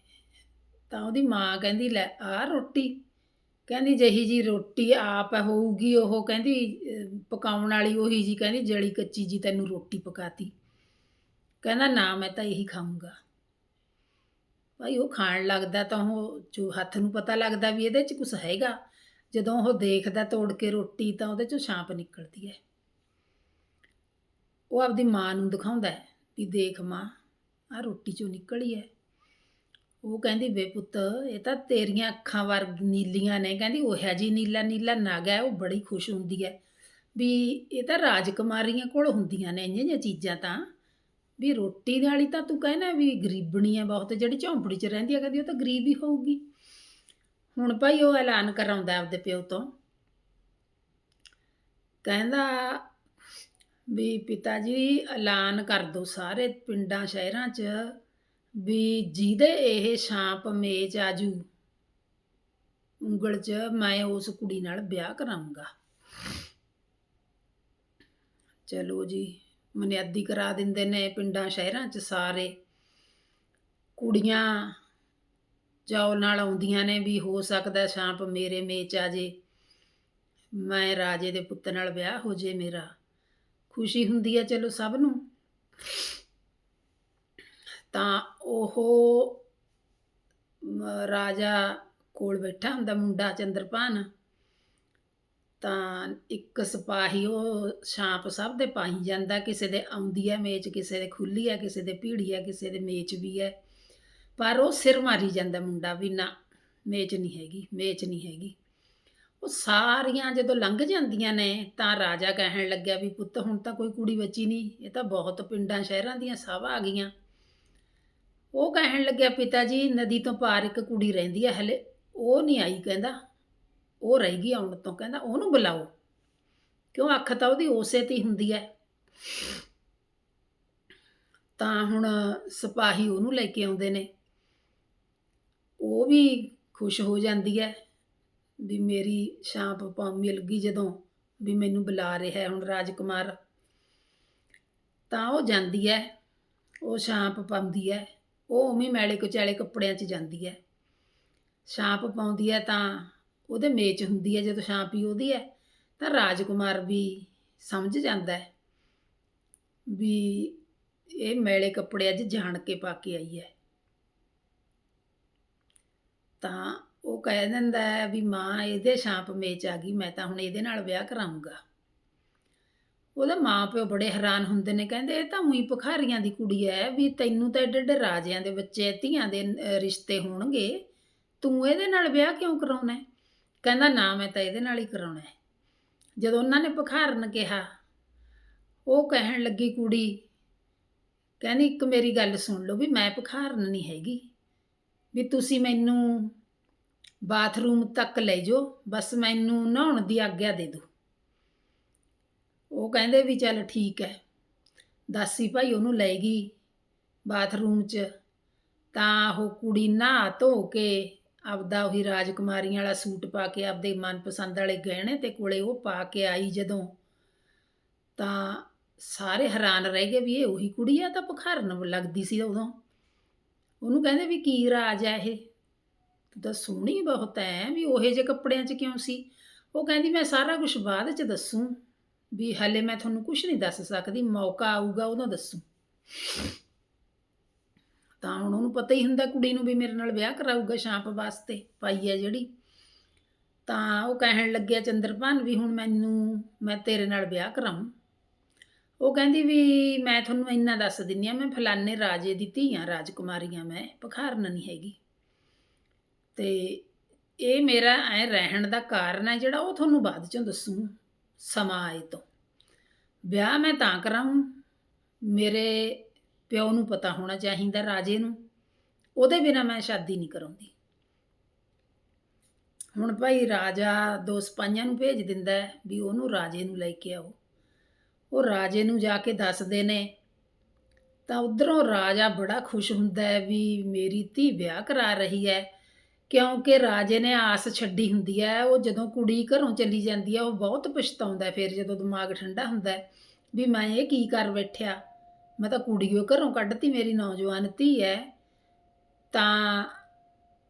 ਤਾਂ ਉਹਦੀ ਮਾਂ ਕਹਿੰਦੀ, ਲੈ ਆ ਰੋਟੀ। ਕਹਿੰਦੀ ਜਹੀ ਜੀ ਰੋਟੀ ਆਪ ਹੋਊਗੀ ਉਹ, ਕਹਿੰਦੀ ਪਕਾਉਣ ਵਾਲੀ ਉਹੀ ਜੀ, ਕਹਿੰਦੀ ਜਲੀ ਕੱਚੀ ਜੀ ਤੈਨੂੰ ਰੋਟੀ ਪਕਾਤੀ। ਕਹਿੰਦਾ ਨਾ, ਮੈਂ ਤਾਂ ਇਹੀ ਖਾਊਂਗਾ। ਭਾਈ ਉਹ ਖਾਣ ਲੱਗਦਾ ਤਾਂ ਉਹ ਜੋ ਹੱਥ ਨੂੰ ਪਤਾ ਲੱਗਦਾ ਵੀ ਇਹਦੇ 'ਚ ਕੁਝ ਹੈਗਾ। ਜਦੋਂ ਉਹ ਦੇਖਦਾ ਤੋੜ ਕੇ ਰੋਟੀ ਤਾਂ ਉਹਦੇ 'ਚੋਂ ਛਾਂਪ ਨਿਕਲਦੀ ਹੈ। ਉਹ ਆਪਦੀ ਮਾਂ ਨੂੰ ਦਿਖਾਉਂਦਾ ਹੈ ਵੀ ਦੇਖ ਮਾਂ ਆ ਰੋਟੀ 'ਚੋਂ ਨਿਕਲੀ ਹੈ। ਉਹ ਕਹਿੰਦੀ, ਵੇ ਪੁੱਤ, ਇਹ ਤਾਂ ਤੇਰੀਆਂ ਅੱਖਾਂ ਵਰਗ ਨੀਲੀਆਂ ਨੇ। ਕਹਿੰਦੀ, ਉਹ ਜੀ ਨੀਲਾ ਨੀਲਾ ਨਗ ਹੈ, ਉਹ ਬੜੀ ਖੁਸ਼ ਹੁੰਦੀ ਹੈ। ਵੀ ਇਹ ਤਾਂ ਰਾਜਕੁਮਾਰੀਆਂ ਕੋਲ ਹੁੰਦੀਆਂ ਨੇ ਇੰਨੀਆਂ ਜਿਹੀਆਂ ਚੀਜ਼ਾਂ ਤਾਂ। ਵੀ ਰੋਟੀ ਵਾਲੀ ਤਾਂ ਤੂੰ ਕਹਿਣਾ ਵੀ ਗਰੀਬਣੀ ਹੈ ਬਹੁਤ, ਜਿਹੜੀ ਝੌਂਪੜੀ 'ਚ ਰਹਿੰਦੀ ਹੈ, ਕਹਿੰਦੀ ਉਹ ਤਾਂ ਗਰੀਬ ਹੀ ਹੋਊਗੀ। ਹੁਣ ਭਾਈ ਉਹ ਐਲਾਨ ਕਰਾਉਂਦਾ ਆਪਦੇ ਪਿਓ ਤੋਂ। ਕਹਿੰਦਾ ਵੀ, ਪਿਤਾ ਜੀ, ਐਲਾਨ ਕਰ ਦਿਓ ਸਾਰੇ ਪਿੰਡਾਂ, ਸ਼ਹਿਰਾਂ 'ਚ। ਵੀ ਜਿਹਦੇ ਇਹ ਛਾਂਪ ਮੇਚ ਆਜੂ, ਉਂਗਲ 'ਚ ਮੈਂ ਉਸ ਕੁੜੀ ਨਾਲ ਵਿਆਹ ਕਰਾਉਂਗਾ ਚਲੋ ਜੀ, ਮਨਿਆਦੀ ਕਰਾ ਦਿੰਦੇ ਨੇ ਪਿੰਡਾਂ ਸ਼ਹਿਰਾਂ 'ਚ ਸਾਰੇ। ਕੁੜੀਆਂ ਚਾਉ ਨਾਲ ਆਉਂਦੀਆਂ ਨੇ ਵੀ ਹੋ ਸਕਦਾ ਛਾਂਪ ਮੇਰੇ ਮੇਚ ਆ ਜੇ ਮੈਂ ਰਾਜੇ ਦੇ ਪੁੱਤ ਨਾਲ ਵਿਆਹ ਹੋ ਜੇ ਮੇਰਾ। ਖੁਸ਼ੀ ਹੁੰਦੀ ਹੈ ਚਲੋ ਸਭ ਨੂੰ। ਤਾਂ ਉਹ ਰਾਜਾ ਕੋਲ ਬੈਠਾ ਹੁੰਦਾ ਮੁੰਡਾ ਚੰਦਰਪਾਨ ਤਾਂ ਇੱਕ ਸਿਪਾਹੀ, ਉਹ ਛਾਂਪ ਸਭ ਦੇ ਪਾਈ ਜਾਂਦਾ। ਕਿਸੇ ਦੇ ਆਉਂਦੀ ਹੈ ਮੇਚ, ਕਿਸੇ ਦੇ ਖੁੱਲੀ ਹੈ, ਕਿਸੇ ਦੇ ਭੀੜੀ ਹੈ, ਕਿਸੇ ਦੇ ਮੇਚ ਵੀ ਹੈ। ਪਰ ਉਹ ਸਿਰ ਮਾਰੀ ਜਾਂਦਾ ਮੁੰਡਾ ਵੀ, ਨਾ, ਮੇਚ ਨਹੀਂ ਹੈਗੀ, ਮੇਚ ਨਹੀਂ ਹੈਗੀ। ਉਹ ਸਾਰੀਆਂ ਜਦੋਂ ਲੰਘ ਜਾਂਦੀਆਂ ਨੇ, ਤਾਂ ਰਾਜਾ ਕਹਿਣ ਲੱਗਿਆ ਵੀ, ਪੁੱਤ, ਹੁਣ ਤਾਂ ਕੋਈ ਕੁੜੀ ਬਚੀ ਨਹੀਂ। ਇਹ ਤਾਂ ਬਹੁਤ ਪਿੰਡਾਂ, ਸ਼ਹਿਰਾਂ ਦੀਆਂ ਸਭ ਆ ਗਈਆਂ। ਉਹ ਕਹਿਣ ਲੱਗਿਆ, ਪਿਤਾ ਜੀ, ਨਦੀ ਤੋਂ ਪਾਰ ਇੱਕ ਕੁੜੀ ਰਹਿੰਦੀ ਹੈ ਹਲੇ, ਉਹ ਨਹੀਂ ਆਈ, ਕਹਿੰਦਾ। ਉਹ ਰਹਿ ਗਈ ਆਉਣ ਤੋਂ, ਕਹਿੰਦਾ। ਉਹਨੂੰ ਬੁਲਾਓ। ਕਿਉਂ? ਅੱਖ ਤਾਂ ਉਹਦੀ ਉਸੇ ਤੇ ਹੀ ਹੁੰਦੀ ਹੈ ਤਾਂ ਹੁਣ ਸਿਪਾਹੀ ਉਹਨੂੰ ਲੈ ਕੇ ਆਉਂਦੇ ਨੇ। ਉਹ ਵੀ ਖੁਸ਼ ਹੋ ਜਾਂਦੀ ਹੈ ਵੀ ਮੇਰੀ ਛਾਂਪ ਪਾ ਮਿਲ ਗਈ ਜਦੋਂ ਵੀ ਮੈਨੂੰ ਬੁਲਾ ਰਿਹਾ ਹੈ ਹੁਣ ਰਾਜਕੁਮਾਰ। ਤਾਂ ਉਹ ਜਾਂਦੀ ਹੈ ਉਹ ਛਾਂਪ ਪਾਉਂਦੀ ਹੈ ਉਹ ਉਵੇਂ ਮੈਲੇ ਕੁਚੈਲੇ ਕੱਪੜਿਆਂ 'ਚ ਜਾਂਦੀ ਹੈ। ਛਾਂਪ ਪਾਉਂਦੀ ਹੈ ਤਾਂ ਉਹਦੇ ਮੇਚ ਹੁੰਦੀ ਹੈ, ਜਦੋਂ ਛਾਂਪ ਹੀ ਉਹਦੀ ਹੈ, ਤਾਂ ਰਾਜਕੁਮਾਰ ਵੀ ਸਮਝ ਜਾਂਦਾ ਹੈ ਵੀ ਇਹ ਮੈਲੇ ਕੱਪੜੇ ਅੱਜ ਜਾਣ ਕੇ ਪਾ ਕੇ ਆਈ ਹੈ। ਤਾਂ ਉਹ ਕਹਿ ਦਿੰਦਾ ਹੈ ਵੀ ਮਾਂ, ਇਹਦੇ ਛਾਂਪ ਮੇਚ ਆ ਗਈ, ਮੈਂ ਤਾਂ ਹੁਣ ਇਹਦੇ ਨਾਲ ਵਿਆਹ ਕਰਾਉਂਗਾ ਉਹਦਾ ਮਾਂ ਪਿਓ ਬੜੇ ਹੈਰਾਨ ਹੁੰਦੇ ਨੇ ਕਹਿੰਦੇ ਇਹ ਤਾਂ ਉਹੀ ਭਖਾਰੀਆਂ ਦੀ ਕੁੜੀ ਐ ਵੀ ਤੈਨੂੰ ਤਾਂ ਏਡੇ ਏਡੇ ਰਾਜਿਆਂ ਦੇ ਬੱਚੇ ਧੀਆਂ ਦੇ ਅਹ, ਰਿਸ਼ਤੇ ਹੋਣਗੇ ਤੂੰ ਇਹਦੇ ਨਾਲ ਵਿਆਹ ਕਿਉਂ ਕਰਾਉਣਾ ਹੈ? ਕਹਿੰਦਾ ਨਾ ਮੈਂ ਤਾਂ ਇਹਦੇ ਨਾਲ ਹੀ ਕਰਾਉਣਾ ਹੈ ਜਦੋਂ ਉਹਨਾਂ ਨੇ ਭਖਾਰਨ ਕਿਹਾ ਉਹ ਕਹਿਣ ਲੱਗੀ ਕੁੜੀ ਕਹਿੰਦੀ ਇੱਕ ਮੇਰੀ ਗੱਲ ਸੁਣ ਲਓ ਵੀ ਮੈਂ ਭਖਾਰਨ ਨਹੀਂ ਹੈਗੀ ਵੀ ਤੁਸੀਂ ਮੈਨੂੰ ਬਾਥਰੂਮ ਤੱਕ ਲੈ ਜਾਓ ਬਸ ਮੈਨੂੰ ਨਹਾਉਣ ਦੀ ਆਗਿਆ ਦੇ ਦਿਓ ਉਹ ਕਹਿੰਦੇ ਵੀ ਚੱਲ ਠੀਕ ਹੈ। ਦਾਸੀ ਭਾਈ ਉਹਨੂੰ ਲੈ ਗਈ ਬਾਥਰੂਮ 'ਚ। ਤਾਂ ਉਹ ਕੁੜੀ ਨਹਾ ਧੋ ਕੇ ਆਪਦਾ ਉਹੀ ਰਾਜਕੁਮਾਰੀਆਂ ਵਾਲਾ ਸੂਟ ਪਾ ਕੇ ਆਪਦੇ ਮਨਪਸੰਦ ਵਾਲੇ ਗਹਿਣੇ ਤੇ ਕੋਲੇ ਉਹ ਪਾ ਕੇ ਆਈ ਜਦੋਂ। ਤਾਂ ਸਾਰੇ ਹੈਰਾਨ ਰਹਿ ਗਏ ਵੀ ਇਹ ਉਹੀ ਕੁੜੀ ਆ ਤਾਂ ਭਖਰਨ ਲੱਗਦੀ ਸੀ ਉਦੋਂ। ਉਹਨੂੰ ਕਹਿੰਦੇ ਵੀ ਕੀ ਰਾਜ ਹੈ ਇਹ? ਤੂੰ ਤਾਂ ਸੋਹਣੀ ਬਹੁਤ ਐ, ਵੀ ਉਹੇ ਜਿਹੇ ਕੱਪੜਿਆਂ 'ਚ ਕਿਉਂ ਸੀ? ਉਹ ਕਹਿੰਦੀ, ਮੈਂ ਸਾਰਾ ਕੁਝ ਬਾਅਦ 'ਚ ਦੱਸੂ। ਵੀ ਹਲੇ ਮੈਂ ਤੁਹਾਨੂੰ ਕੁਝ ਨਹੀਂ ਦੱਸ ਸਕਦੀ, ਮੌਕਾ ਆਊਗਾ, ਉਹਦਾ ਦੱਸੂ। ਤਾਂ ਹੁਣ ਉਹਨੂੰ ਪਤਾ ਹੀ ਹੁੰਦਾ ਕੁੜੀ ਨੂੰ ਵੀ ਮੇਰੇ ਨਾਲ ਵਿਆਹ ਕਰਾਊਗਾ ਸ਼ਾਂਪ ਵਾਸਤੇ ਪਾਈ ਹੈ ਜਿਹੜੀ। ਤਾਂ ਉਹ ਕਹਿਣ ਲੱਗਿਆ ਚੰਦਰਪਾਨ ਵੀ ਹੁਣ ਮੈਨੂੰ, ਮੈਂ ਤੇਰੇ ਨਾਲ ਵਿਆਹ ਕਰਾਉਂ ਉਹ ਕਹਿੰਦੀ ਵੀ ਮੈਂ ਤੁਹਾਨੂੰ ਇੰਨਾ ਦੱਸ ਦਿੰਨੀ ਆ ਮੈਂ ਫਲਾਣੇ ਰਾਜੇ ਦੀ ਧੀ ਆ ਰਾਜਕੁਮਾਰੀਆਂ ਮੈਂ ਭਖਾਰਨ ਨਹੀਂ ਹੈਗੀ। ਤੇ ਇਹ ਮੇਰਾ ਐ ਰਹਿਣ ਦਾ ਕਾਰਨ ਹੈ ਜਿਹੜਾ ਉਹ ਤੁਹਾਨੂੰ ਬਾਅਦ ਚੋਂ ਦੱਸੂ। ਸਮਾਂ ਆਏ ਤੋਂ। ਵਿਆਹ ਮੈਂ ਤਾਂ ਕਰਾਉਂ ਮੇਰੇ ਪਿਓ ਨੂੰ ਪਤਾ ਹੋਣਾ ਚਾਹੀਦਾ ਰਾਜੇ ਨੂੰ। ਉਹਦੇ ਬਿਨਾ ਮੈਂ ਸ਼ਾਦੀ ਨਹੀਂ ਕਰਾਉਂਦੀ। ਹੁਣ ਭਾਈ ਰਾਜਾ ਦੋ ਸਿਪਾਹੀਆਂ ਨੂੰ ਭੇਜ ਦਿੰਦਾ ਵੀ ਉਹਨੂੰ ਰਾਜੇ ਨੂੰ ਲੈ ਕੇ ਆਓ। ਉਹ ਰਾਜੇ ਨੂੰ ਜਾ ਕੇ ਦੱਸਦੇ ਨੇ। ਤਾਂ ਉਧਰੋਂ ਰਾਜਾ ਬੜਾ ਖੁਸ਼ ਹੁੰਦਾ ਹੈ ਵੀ ਮੇਰੀ ਧੀ ਵਿਆਹ ਕਰਾ ਰਹੀ ਹੈ। ਕਿਉਂਕਿ ਰਾਜੇ ਨੇ ਆਸ ਛੱਡੀ ਹੁੰਦੀ ਹੈ, ਉਹ ਜਦੋਂ ਕੁੜੀ ਘਰੋਂ ਚਲੀ ਜਾਂਦੀ ਹੈ, ਉਹ ਬਹੁਤ ਪਛਤਾਉਂਦਾ ਫਿਰ ਜਦੋਂ ਦਿਮਾਗ ਠੰਡਾ ਹੁੰਦਾ ਹੈ ਵੀ ਮੈਂ ਇਹ ਕੀ ਕਰ ਬੈਠਿਆ? ਮੈਂ ਤਾਂ ਕੁੜੀਓ ਘਰੋਂ ਕੱਢਤੀ, ਮੇਰੀ ਨੌਜਵਾਨ ਧੀ ਹੈ। ਤਾਂ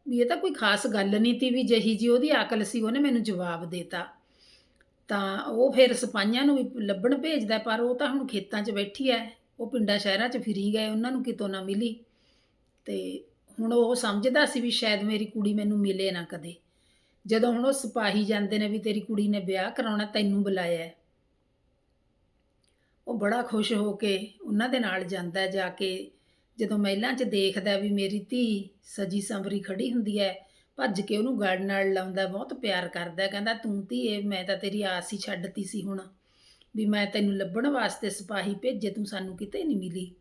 ਵੀ ਇਹ ਤਾਂ ਕੋਈ ਖਾਸ ਗੱਲ ਨਹੀਂ ਤੀ ਵੀ ਜਹੀ ਜੀ ਉਹਦੀ ਅਕਲ ਸੀ, ਉਹਨੇ ਮੈਨੂੰ ਜਵਾਬ ਦੇਤਾ। ਤਾਂ ਉਹ ਫਿਰ ਸਿਪਾਹੀਆਂ ਨੂੰ ਵੀ ਲੱਭਣ ਭੇਜਦਾ ਪਰ ਉਹ ਤਾਂ ਹੁਣ ਖੇਤਾਂ 'ਚ ਬੈਠੀ ਹੈ, ਉਹ ਪਿੰਡਾਂ ਸ਼ਹਿਰਾਂ 'ਚ ਫਿਰੀ ਗਏ, ਉਹਨਾਂ ਨੂੰ ਕਿਤੋਂ ਨਾ ਮਿਲੀ। ਤੇ ਹੁਣ ਉਹ ਸਮਝਦਾ ਸੀ ਵੀ ਸ਼ਾਇਦ ਮੇਰੀ ਕੁੜੀ ਮੈਨੂੰ ਮਿਲੇ ਨਾ ਕਦੇ ਜਦੋਂ ਹੁਣ ਉਹ ਸਿਪਾਹੀ ਜਾਂਦੇ ਨੇ ਵੀ ਤੇਰੀ ਕੁੜੀ ਨੇ ਵਿਆਹ ਕਰਾਉਣਾ, ਤੈਨੂੰ ਬੁਲਾਇਆ ਹੈ। ਉਹ ਬੜਾ ਖੁਸ਼ ਹੋ ਕੇ ਉਹਨਾਂ ਦੇ ਨਾਲ ਜਾਂਦਾ ਜਾ ਕੇ ਜਦੋਂ ਮਹਿਲਾਂ 'ਚ ਦੇਖਦਾ ਵੀ ਮੇਰੀ ਧੀ ਸਜੀ ਸੰਵਰੀ ਖੜੀ ਹੁੰਦੀ ਹੈ, ਭੱਜ ਕੇ ਉਹਨੂੰ ਗੜ ਨਾਲ ਲਾਉਂਦਾ, ਬਹੁਤ ਪਿਆਰ ਕਰਦਾ, ਕਹਿੰਦਾ, ਤੂੰ ਧੀਏ ਮੈਂ ਤਾਂ ਤੇਰੀ ਆਸ ਹੀ ਛੱਡਤੀ ਸੀ ਹੁਣ ਵੀ ਮੈਂ ਤੈਨੂੰ ਲੱਭਣ ਵਾਸਤੇ ਸਿਪਾਹੀ ਭੇਜੇ, ਤੂੰ ਸਾਨੂੰ ਕਿਤੇ ਨਹੀਂ ਮਿਲੀ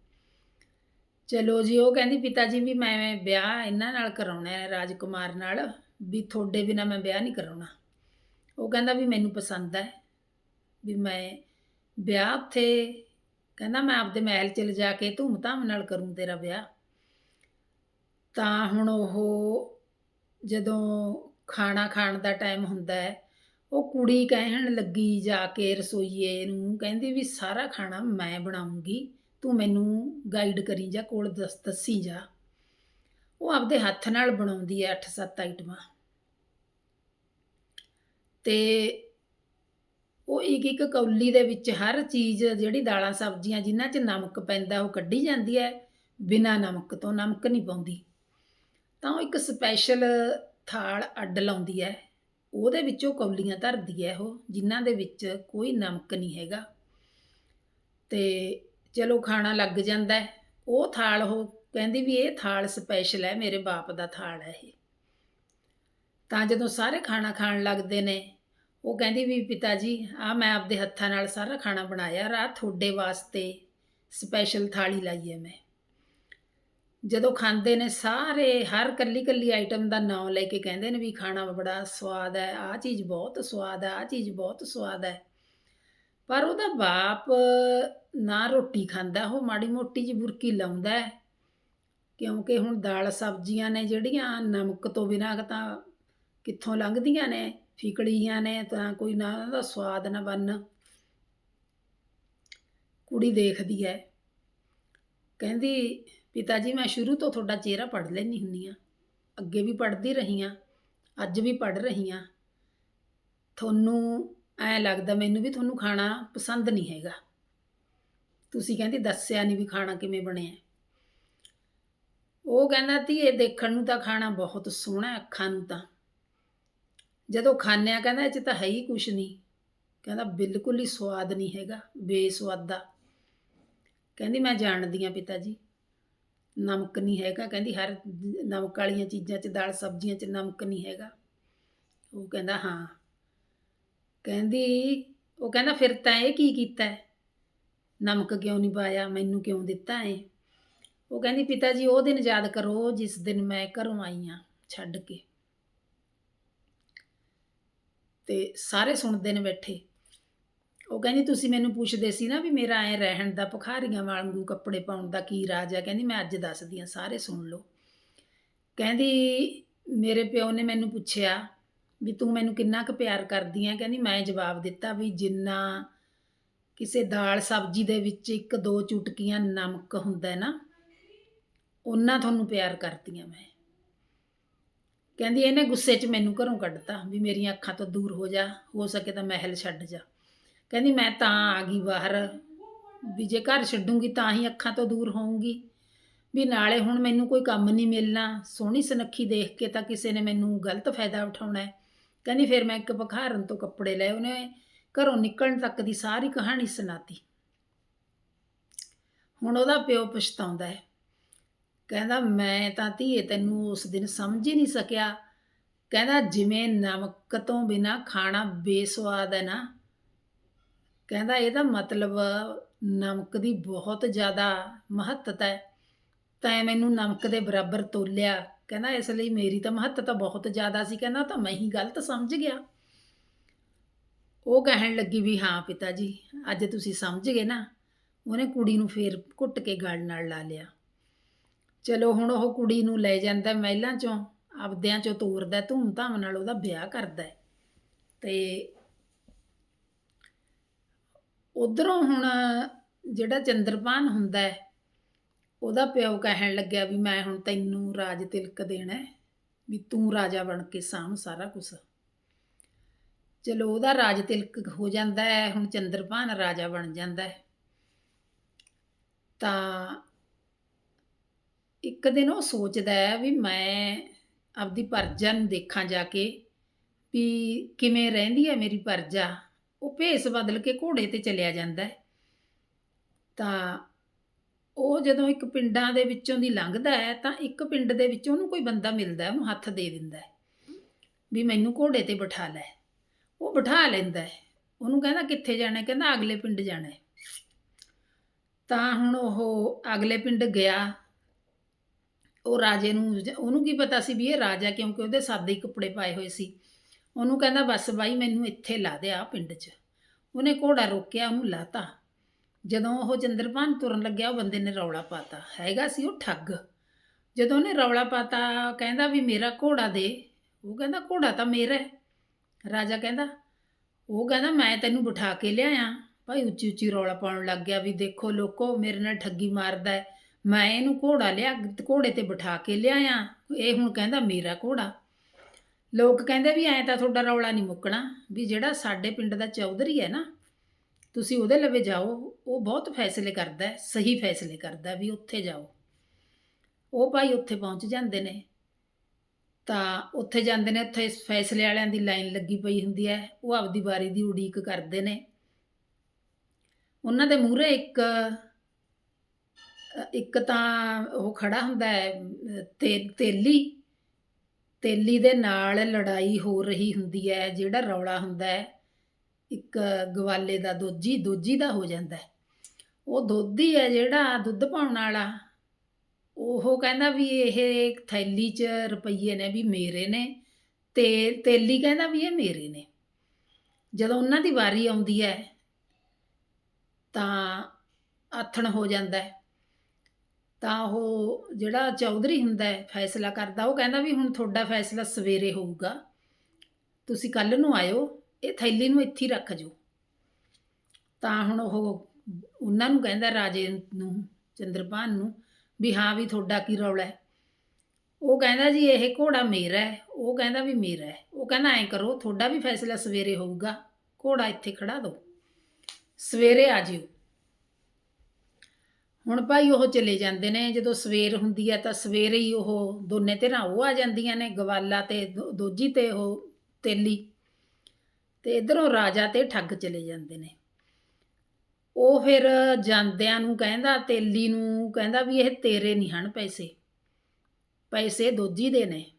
ਚਲੋ ਜੀ, ਉਹ ਕਹਿੰਦੀ ਪਿਤਾ ਜੀ ਵੀ ਮੈਂ ਵਿਆਹ ਇਹਨਾਂ ਨਾਲ ਕਰਾਉਣਾ ਹੈ, ਰਾਜਕੁਮਾਰ ਨਾਲ, ਵੀ ਤੁਹਾਡੇ ਬਿਨਾ ਮੈਂ ਵਿਆਹ ਨਹੀਂ ਕਰਾਉਣਾ। ਉਹ ਕਹਿੰਦਾ ਵੀ ਮੈਨੂੰ ਪਸੰਦ ਹੈ, ਵੀ ਮੈਂ ਵਿਆਹ ਉੱਥੇ, ਕਹਿੰਦਾ ਮੈਂ ਆਪਦੇ ਮਹਿਲ ਚ ਲਿਜਾ ਕੇ ਧੂਮ-ਧਾਮ ਨਾਲ ਕਰੂੰ ਤੇਰਾ ਵਿਆਹ। ਤਾਂ ਹੁਣ ਉਹ ਜਦੋਂ ਖਾਣਾ ਖਾਣ ਦਾ ਟਾਈਮ ਹੁੰਦਾ ਹੈ, ਉਹ ਕੁੜੀ ਕਹਿਣ ਲੱਗੀ ਜਾ ਕੇ ਰਸੋਈਏ ਨੂੰ, ਕਹਿੰਦੀ ਵੀ ਸਾਰਾ ਖਾਣਾ ਮੈਂ ਬਣਾਉਂਗੀ। ਤੂੰ ਮੈਨੂੰ ਗਾਈਡ ਕਰੀ ਜਾ, ਕੋਲ ਦੱਸ, ਦੱਸੀ ਜਾ। ਉਹ ਆਪਦੇ ਹੱਥ ਨਾਲ ਬਣਾਉਂਦੀ ਹੈ 8-7 ਆਈਟਮਾਂ। ਤੇ ਉਹ ਇੱਕ ਇੱਕ ਕੌਲੀ ਦੇ ਵਿੱਚ ਹਰ ਚੀਜ਼, ਜਿਹੜੀ ਦਾਲਾਂ, ਸਬਜ਼ੀਆਂ, ਜਿਨ੍ਹਾਂ 'ਚ ਨਮਕ ਪੈਂਦਾ, ਉਹ ਕੱਢੀ ਜਾਂਦੀ ਹੈ ਬਿਨਾਂ ਨਮਕ ਤੋਂ ਨਮਕ ਨਹੀਂ ਪਾਉਂਦੀ। ਤਾਂ ਉਹ ਇੱਕ ਸਪੈਸ਼ਲ ਥਾਲ ਅੱਡ ਲਾਉਂਦੀ ਹੈ ਉਹਦੇ ਵਿੱਚੋਂ ਕੌਲੀਆਂ ਧਰਦੀ ਹੈ ਉਹ, ਜਿਨ੍ਹਾਂ ਦੇ ਵਿੱਚ ਕੋਈ ਨਮਕ ਨਹੀਂ ਹੈਗਾ। ਤੇ ਚਲੋ ਖਾਣਾ ਲੱਗ ਜਾਂਦਾ ਉਹ ਥਾਲ, ਉਹ ਕਹਿੰਦੀ ਵੀ ਇਹ ਥਾਲ ਸਪੈਸ਼ਲ ਹੈ, ਮੇਰੇ ਬਾਪ ਦਾ ਥਾਲ ਹੈ ਇਹ। ਤਾਂ ਜਦੋਂ ਸਾਰੇ ਖਾਣਾ ਖਾਣ ਲੱਗਦੇ ਨੇ, ਉਹ ਕਹਿੰਦੀ ਵੀ ਪਿਤਾ ਜੀ ਆ ਮੈਂ ਆਪਦੇ ਹੱਥਾਂ ਨਾਲ ਸਾਰਾ ਖਾਣਾ ਬਣਾਇਆ ਰਾਤ ਤੁਹਾਡੇ ਵਾਸਤੇ ਸਪੈਸ਼ਲ ਥਾਲੀ ਲਾਈ ਹੈ ਮੈਂ। ਜਦੋਂ ਖਾਂਦੇ ਨੇ ਸਾਰੇ, ਹਰ ਕੱਲੀ ਕੱਲੀ ਆਈਟਮ ਦਾ ਨਾਮ ਲੈ ਕੇ ਕਹਿੰਦੇ ਨੇ ਵੀ ਖਾਣਾ ਬੜਾ ਸਵਾਦ ਹੈ, ਆਹ ਚੀਜ਼ ਬਹੁਤ ਸਵਾਦ ਹੈ, ਆਹ ਚੀਜ਼ ਬਹੁਤ ਸਵਾਦ ਹੈ। ਪਰ ਉਹਦਾ ਬਾਪ ਨਾ ਰੋਟੀ ਖਾਂਦਾ, ਉਹ ਮਾੜੀ ਮੋਟੀ ਜੀ ਬੁਰਕੀ ਲਾਉਂਦਾ ਕਿਉਂਕਿ ਹੁਣ ਦਾਲ ਸਬਜ਼ੀਆਂ ਨੇ ਜਿਹੜੀਆਂ, ਨਮਕ ਤੋਂ ਬਿਨਾਂ ਤਾਂ ਕਿੱਥੋਂ ਲੰਘਦੀਆਂ ਨੇ, ਫਿਕੜੀਆਂ ਨੇ ਤਾਂ ਕੋਈ ਨਾ ਉਹਨਾਂ ਦਾ ਸਵਾਦ ਨਾ ਬੰਨ ਕੁੜੀ ਦੇਖਦੀ ਹੈ। ਕਹਿੰਦੀ ਪਿਤਾ ਜੀ ਮੈਂ ਸ਼ੁਰੂ ਤੋਂ ਤੁਹਾਡਾ ਚਿਹਰਾ ਪੜ੍ਹ ਲੈਂਦੀ ਹੁੰਦੀ ਆ ਅੱਗੇ ਵੀ ਪੜ੍ਹਦੀ ਰਹੀ ਹਾਂ, ਅੱਜ ਵੀ ਪੜ੍ਹ ਰਹੀ ਹਾਂ। ਤੁਹਾਨੂੰ ਐ ਲੱਗਦਾ ਮੈਨੂੰ ਵੀ ਤੁਹਾਨੂੰ ਖਾਣਾ ਪਸੰਦ ਨਹੀਂ ਹੈਗਾ। ਤੁਸੀਂ ਕਹਿੰਦੀ ਦੱਸਿਆ ਨਹੀਂ ਵੀ ਖਾਣਾ ਕਿਵੇਂ ਬਣਿਆ। ਉਹ ਕਹਿੰਦਾ ਤੀ, ਇਹ ਦੇਖਣ ਨੂੰ ਤਾਂ ਖਾਣਾ ਬਹੁਤ ਸੋਹਣਾ ਅੱਖਾਂ ਨੂੰ ਤਾਂ। ਜਦੋਂ ਖਾਣਿਆ ਕਹਿੰਦਾ ਇਹ ਚ ਤਾਂ ਹੈ ਹੀ ਕੁਛ ਨਹੀਂ ਕਹਿੰਦਾ ਬਿਲਕੁਲ ਹੀ ਸਵਾਦ ਨਹੀਂ ਹੈਗਾ ਬੇਸਵਾਦਾ ਕਹਿੰਦੀ ਮੈਂ ਜਾਣਦੀ ਹਾਂ ਪਿਤਾ ਜੀ ਨਮਕ ਨਹੀਂ ਹੈਗਾ। ਕਹਿੰਦੀ ਹਰ ਨਮਕ ਵਾਲੀਆਂ ਚੀਜ਼ਾਂ 'ਚ, ਦਾਲ ਸਬਜ਼ੀਆਂ 'ਚ ਨਮਕ ਨਹੀਂ ਹੈਗਾ। ਉਹ ਕਹਿੰਦਾ ਹਾਂ। ਕਹਿੰਦੀ, ਉਹ ਕਹਿੰਦਾ ਫਿਰ ਤਾਂ ਇਹ ਕੀ ਕੀਤਾ ਨਮਕ ਕਿਉਂ ਨਹੀਂ ਪਾਇਆ, ਮੈਨੂੰ ਕਿਉਂ ਦਿੱਤਾ ਏ? ਉਹ ਕਹਿੰਦੀ, ਪਿਤਾ ਜੀ, ਉਹ ਦਿਨ ਯਾਦ ਕਰੋ, ਜਿਸ ਦਿਨ ਮੈਂ ਘਰੋਂ ਆਈ ਆ, ਛੱਡ ਕੇ। ਤੇ ਸਾਰੇ ਸੁਣਦੇ ਨੇ ਬੈਠੇ। ਉਹ ਕਹਿੰਦੀ, ਤੁਸੀਂ ਮੈਨੂੰ ਪੁੱਛਦੇ ਸੀ ਨਾ ਵੀ ਮੇਰਾ ਐ ਰਹਿਣ ਦਾ, ਭਖਾਰੀਆਂ ਵਾਂਗੂ ਕੱਪੜੇ ਪਾਉਣ ਦਾ ਕੀ ਰਾਜ ਹੈ ਕਹਿੰਦੀ, ਮੈਂ ਅੱਜ ਦੱਸਦੀ ਆ, ਸਾਰੇ ਸੁਣ ਲਓ। ਕਹਿੰਦੀ, ਮੇਰੇ ਪਿਓ ਨੇ ਮੈਨੂੰ ਪੁੱਛਿਆ ਵੀ ਤੂੰ ਮੈਨੂੰ ਕਿੰਨਾ ਕੁ ਪਿਆਰ ਕਰਦੀ ਐ ਕਹਿੰਦੀ, ਮੈਂ ਜਵਾਬ ਦਿੱਤਾ ਵੀ ਜਿੰਨਾ ਕਿਸੇ ਦਾਲ ਸਬਜ਼ੀ ਦੇ ਵਿੱਚ ਇੱਕ ਦੋ ਚੁਟਕੀਆਂ ਨਮਕ ਹੁੰਦਾ ਨਾ, ਉਹਨਾਂ ਤੁਹਾਨੂੰ ਪਿਆਰ ਕਰਦੀ ਮੈਂ। ਕਹਿੰਦੀ ਇਹਨੇ ਗੁੱਸੇ 'ਚ ਮੈਨੂੰ ਘਰੋਂ ਕੱਢਤਾ ਵੀ ਮੇਰੀਆਂ ਅੱਖਾਂ ਤੋਂ ਦੂਰ ਹੋ ਜਾ, ਹੋ ਸਕੇ ਤਾਂ ਮਹਿਲ ਛੱਡ ਜਾ। ਕਹਿੰਦੀ ਮੈਂ ਤਾਂ ਆ ਗਈ ਬਾਹਰ, ਵੀ ਜੇ ਘਰ ਛੱਡੂੰਗੀ ਤਾਂ ਹੀ ਅੱਖਾਂ ਤੋਂ ਦੂਰ ਹੋਊਂਗੀ। ਵੀ ਨਾਲੇ ਹੁਣ ਮੈਨੂੰ ਕੋਈ ਕੰਮ ਨਹੀਂ ਮਿਲਣਾ, ਸੋਹਣੀ ਸੁਨੱਖੀ ਦੇਖ ਕੇ ਤਾਂ ਕਿਸੇ ਨੇ ਮੈਨੂੰ ਗਲਤ ਫਾਇਦਾ ਉਠਾਉਣਾ ਹੈ। ਕਹਿੰਦੀ ਫਿਰ ਮੈਂ ਇੱਕ ਭਖਾਰਨ ਤੋਂ ਕੱਪੜੇ ਲਏ, ਉਹਨੇ ਘਰੋਂ ਨਿਕਲਣ ਤੱਕ ਦੀ ਸਾਰੀ ਕਹਾਣੀ ਸੁਣਾਤੀ। ਹੁਣ ਉਹਦਾ ਪਿਓ ਪਛਤਾਉਂਦਾ ਹੈ। ਕਹਿੰਦਾ, ਮੈਂ ਤਾਂ ਧੀਏ ਤੈਨੂੰ ਉਸ ਦਿਨ ਸਮਝ ਹੀ ਨਹੀਂ ਸਕਿਆ। ਕਹਿੰਦਾ, ਜਿਵੇਂ ਨਮਕ ਤੋਂ ਬਿਨਾ ਖਾਣਾ ਬੇਸਵਾਦ ਹੈ ਨਾ? ਕਹਿੰਦਾ ਇਹਦਾ ਮਤਲਬ ਨਮਕ ਦੀ ਬਹੁਤ ਜ਼ਿਆਦਾ ਮਹੱਤਤਾ ਹੈ। ਤੈਂ ਮੈਨੂੰ ਨਮਕ ਦੇ ਬਰਾਬਰ ਤੋਲਿਆ। ਕਹਿੰਦਾ, ਇਸ ਲਈ ਮੇਰੀ ਤਾਂ ਮਹੱਤਤਾ ਬਹੁਤ ਜ਼ਿਆਦਾ ਸੀ। ਕਹਿੰਦਾ ਤਾਂ ਮੈਂ ਹੀ ਗਲਤ ਸਮਝ ਗਿਆ। ਉਹ ਕਹਿਣ ਲੱਗੀ ਵੀ ਹਾਂ ਪਿਤਾ ਜੀ ਅੱਜ ਤੁਸੀਂ ਸਮਝ ਗਏ ਨਾ। ਉਹਨੇ ਕੁੜੀ ਨੂੰ ਫੇਰ ਘੁੱਟ ਕੇ ਗਲ ਨਾਲ ਲਾ ਲਿਆ। ਚਲੋ ਹੁਣ ਉਹ ਕੁੜੀ ਨੂੰ ਲੈ ਜਾਂਦਾ ਮਹਿਲਾਂ ਚੋਂ, ਆਪਦਿਆਂ ਚੋਂ ਤੋਰਦਾ, ਧੂਮ-ਧਾਮ ਨਾਲ ਉਹਦਾ ਵਿਆਹ ਕਰਦਾ ਹੈ। ਤੇ ਉਧਰੋਂ ਹੁਣ ਜਿਹੜਾ ਚੰਦਰਪਾਨ ਹੁੰਦਾ ਹੈ, ਉਹਦਾ ਪਿਓ ਕਹਿਣ ਲੱਗਿਆ ਵੀ ਮੈਂ ਹੁਣ ਤੈਨੂੰ ਰਾਜ ਤਿਲਕ ਦੇਣਾ ਵੀ ਤੂੰ ਰਾਜਾ ਬਣ ਕੇ ਸਾਂਭ ਸਾਰਾ ਕੁਝ ਚਲੋ ਉਹਦਾ ਰਾਜ ਤਿਲਕ ਹੋ ਜਾਂਦਾ ਹੈ, ਹੁਣ ਚੰਦਰਪਾਨ ਰਾਜਾ ਬਣ ਜਾਂਦਾ ਹੈ। ਤਾਂ ਇੱਕ ਦਿਨ ਉਹ ਸੋਚਦਾ ਹੈ ਵੀ ਮੈਂ ਆਪਦੀ ਪਰਜਾ ਨੂੰ ਦੇਖਾਂ ਜਾ ਕੇ ਵੀ ਕਿਵੇਂ ਰਹਿੰਦੀ ਹੈ ਮੇਰੀ ਪਰਜਾ। ਉਹ ਭੇਸ ਬਦਲ ਕੇ ਘੋੜੇ ਤੇ ਚਲਿਆ ਜਾਂਦਾ ਹੈ। ਤਾਂ ਉਹ ਜਦੋਂ ਇੱਕ ਪਿੰਡਾਂ ਦੇ ਵਿੱਚੋਂ ਦੀ ਲੰਘਦਾ ਹੈ, ਤਾਂ ਇੱਕ ਪਿੰਡ ਦੇ ਵਿੱਚ ਉਹਨੂੰ ਕੋਈ ਬੰਦਾ ਮਿਲਦਾ ਹੈ, ਉਹਨੂੰ ਹੱਥ ਦੇ ਦਿੰਦਾ ਹੈ ਵੀ ਮੈਨੂੰ ਘੋੜੇ ਤੇ ਬਿਠਾ ਲੈ। ਉਹ ਬਿਠਾ ਲੈਂਦਾ ਹੈ। ਉਹਨੂੰ ਕਹਿੰਦਾ ਕਿੱਥੇ ਜਾਣਾ ਹੈ? ਕਹਿੰਦਾ ਅਗਲੇ ਪਿੰਡ ਜਾਣਾ ਹੈ। ਤਾਂ ਹੁਣ ਉਹ ਅਗਲੇ ਪਿੰਡ ਗਿਆ। ਉਹ ਰਾਜੇ ਨੂੰ ਉਹਨੂੰ ਕੀ ਪਤਾ ਸੀ ਵੀ ਇਹ ਰਾਜਾ ਕਿਉਂਕਿ ਉਹਦੇ ਸਾਦੇ ਹੀ ਕੱਪੜੇ ਪਾਏ ਹੋਏ ਸੀ। ਉਹਨੂੰ ਕਹਿੰਦਾ, ਬਸ ਬਾਈ, ਮੈਨੂੰ ਇੱਥੇ ਲਾ ਦੇ ਆ ਪਿੰਡ 'ਚ। ਉਹਨੇ ਘੋੜਾ ਰੋਕਿਆ, ਉਹਨੂੰ ਲਾਤਾ। ਜਦੋਂ ਉਹ ਚੰਦਰਪਾਨ ਤੁਰਨ ਲੱਗਿਆ, ਉਹ ਬੰਦੇ ਨੇ ਰੌਲਾ ਪਾਤਾ। ਹੈਗਾ ਸੀ ਉਹ ਠੱਗ। ਜਦੋਂ ਉਹਨੇ ਰੌਲਾ ਪਾਤਾ ਕਹਿੰਦਾ ਵੀ ਮੇਰਾ ਘੋੜਾ ਦੇ। ਉਹ ਕਹਿੰਦਾ, ਘੋੜਾ ਤਾਂ ਮੇਰਾ ਹੈ। ਰਾਜਾ ਕਹਿੰਦਾ, ਉਹ ਕਹਿੰਦਾ, ਮੈਂ ਤੈਨੂੰ ਬਿਠਾ ਕੇ ਲਿਆਇਆ। ਭਾਈ ਉੱਚੀ ਉੱਚੀ ਰੌਲਾ ਪਾਉਣ ਲੱਗ ਗਿਆ ਵੀ ਦੇਖੋ ਲੋਕੋ, ਮੇਰੇ ਨਾਲ ਠੱਗੀ ਮਾਰਦਾ ਹੈ। ਮੈਂ ਇਹਨੂੰ ਘੋੜਾ ਲਿਆ, ਘੋੜੇ ਤੇ ਬਿਠਾ ਕੇ ਲਿਆਇਆ। ਇਹ ਹੁਣ ਕਹਿੰਦਾ, ਮੇਰਾ ਘੋੜਾ। ਲੋਕ ਕਹਿੰਦੇ ਵੀ ਐਂ ਤਾਂ ਤੁਹਾਡਾ ਰੌਲਾ ਨਹੀਂ ਮੁੱਕਣਾ, ਵੀ ਜਿਹੜਾ ਸਾਡੇ ਪਿੰਡ ਦਾ ਚੌਧਰੀ ਹੈ ਨਾ, ਤੁਸੀਂ ਉਹਦੇ ਲਵੇ ਜਾਓ, ਉਹ ਬਹੁਤ ਫੈਸਲੇ ਕਰਦਾ ਸਹੀ ਫੈਸਲੇ ਕਰਦਾ ਵੀ ਉੱਥੇ ਜਾਓ। ਉਹ ਭਾਈ ਉੱਥੇ ਪਹੁੰਚ ਜਾਂਦੇ ਨੇ। ਤਾਂ ਉੱਥੇ ਜਾਂਦੇ ਨੇ ਉੱਥੇ ਫੈਸਲੇ ਵਾਲਿਆਂ ਦੀ ਲਾਈਨ ਲੱਗੀ ਪਈ ਹੁੰਦੀ ਹੈ। ਉਹ ਆਪਦੀ ਵਾਰੀ ਦੀ ਉਡੀਕ ਕਰਦੇ ਨੇ। ਉਹਨਾਂ ਦੇ ਮੂਹਰੇ ਇੱਕ ਇੱਕ ਤਾਂ ਉਹ ਖੜਾ ਹੁੰਦਾ ਹੈ ਅਹ, ਤੇ ਤੇਲੀ ਤੇਲੀ ਦੇ ਨਾਲ ਲੜਾਈ ਹੋ ਰਹੀ ਹੁੰਦੀ ਹੈ ਜਿਹੜਾ ਰੌਲਾ ਹੁੰਦਾ ਹੈ ਇੱਕ ਗਵਾਲੇ ਦਾ ਦੋਜੀ ਦੋਜੀ ਦਾ ਹੋ ਜਾਂਦਾ ਉਹ ਦੋਧੀ ਹੈ ਜਿਹੜਾ ਦੁੱਧ ਪਾਉਣ ਵਾਲਾ। ਉਹ ਕਹਿੰਦਾ ਵੀ ਇਹ ਥੈਲੀ 'ਚ ਰੁਪਈਏ ਨੇ ਵੀ ਮੇਰੇ ਨੇ ਤੇ ਤੇਲੀ ਕਹਿੰਦਾ ਵੀ ਇਹ ਮੇਰੇ ਨੇ। ਜਦੋਂ ਉਹਨਾਂ ਦੀ ਵਾਰੀ ਆਉਂਦੀ ਹੈ, ਤਾਂ ਆਥਣ ਹੋ ਜਾਂਦਾ ਹੈ। ਤਾਂ ਉਹ ਜਿਹੜਾ ਚੌਧਰੀ ਹੁੰਦਾ ਹੈ, ਫੈਸਲਾ ਕਰਦਾ, ਉਹ ਕਹਿੰਦਾ ਵੀ ਹੁਣ ਤੁਹਾਡਾ ਫੈਸਲਾ ਸਵੇਰੇ ਹੋਊਗਾ। ਤੁਸੀਂ ਕੱਲ ਨੂੰ ਆਇਓ, ਇਹ ਥੈਲੀ ਨੂੰ ਇੱਥੇ ਹੀ ਰੱਖ ਜੋ ਤਾਂ ਹੁਣ ਉਹ ਉਹਨਾਂ ਨੂੰ ਕਹਿੰਦਾ, ਰਾਜੇ ਨੂੰ ਚੰਦਰਪਾਨ ਨੂੰ ਵੀ ਹਾਂ ਵੀ ਤੁਹਾਡਾ ਕੀ ਰੌਲਾ ਹੈ? ਉਹ ਕਹਿੰਦਾ ਜੀ ਇਹ ਘੋੜਾ ਮੇਰਾ ਹੈ। ਉਹ ਕਹਿੰਦਾ ਵੀ ਮੇਰਾ ਹੈ। ਉਹ ਕਹਿੰਦਾ ਐਂ ਕਰੋ, ਤੁਹਾਡਾ ਵੀ ਫੈਸਲਾ ਸਵੇਰੇ ਹੋਊਗਾ। ਘੋੜਾ ਇੱਥੇ ਖੜਾ ਦਿਓ ਸਵੇਰੇ ਆ ਜਿਓ। ਹੁਣ ਭਾਈ ਉਹ ਚਲੇ ਜਾਂਦੇ ਨੇ। ਜਦੋਂ ਸਵੇਰ ਹੁੰਦੀ ਹੈ ਤਾਂ ਸਵੇਰੇ ਹੀ ਉਹ ਦੋਨੇ ਧਿਰਾਂ ਉਹ ਆ ਜਾਂਦੀਆਂ ਨੇ, ਗਵਾਲਾ ਤੇ ਦੋ- ਦੋਜੀ ਤੇ ਉਹ ਤੇਲੀ। ਤੇ ਇਧਰੋਂ ਰਾਜਾ ਤੇ ਠੱਗ ਚਲੇ ਜਾਂਦੇ ਨੇ। ਉਹ ਫਿਰ ਜਾਂਦਿਆਂ ਨੂੰ ਕਹਿੰਦਾ, ਤੇਲੀ ਨੂੰ ਕਹਿੰਦਾ ਵੀ ਇਹ ਤੇਰੇ ਨਹੀਂ ਹਨ ਪੈਸੇ। ਪੈਸੇ ਦੋਜੀ ਦੇ ਨੇ।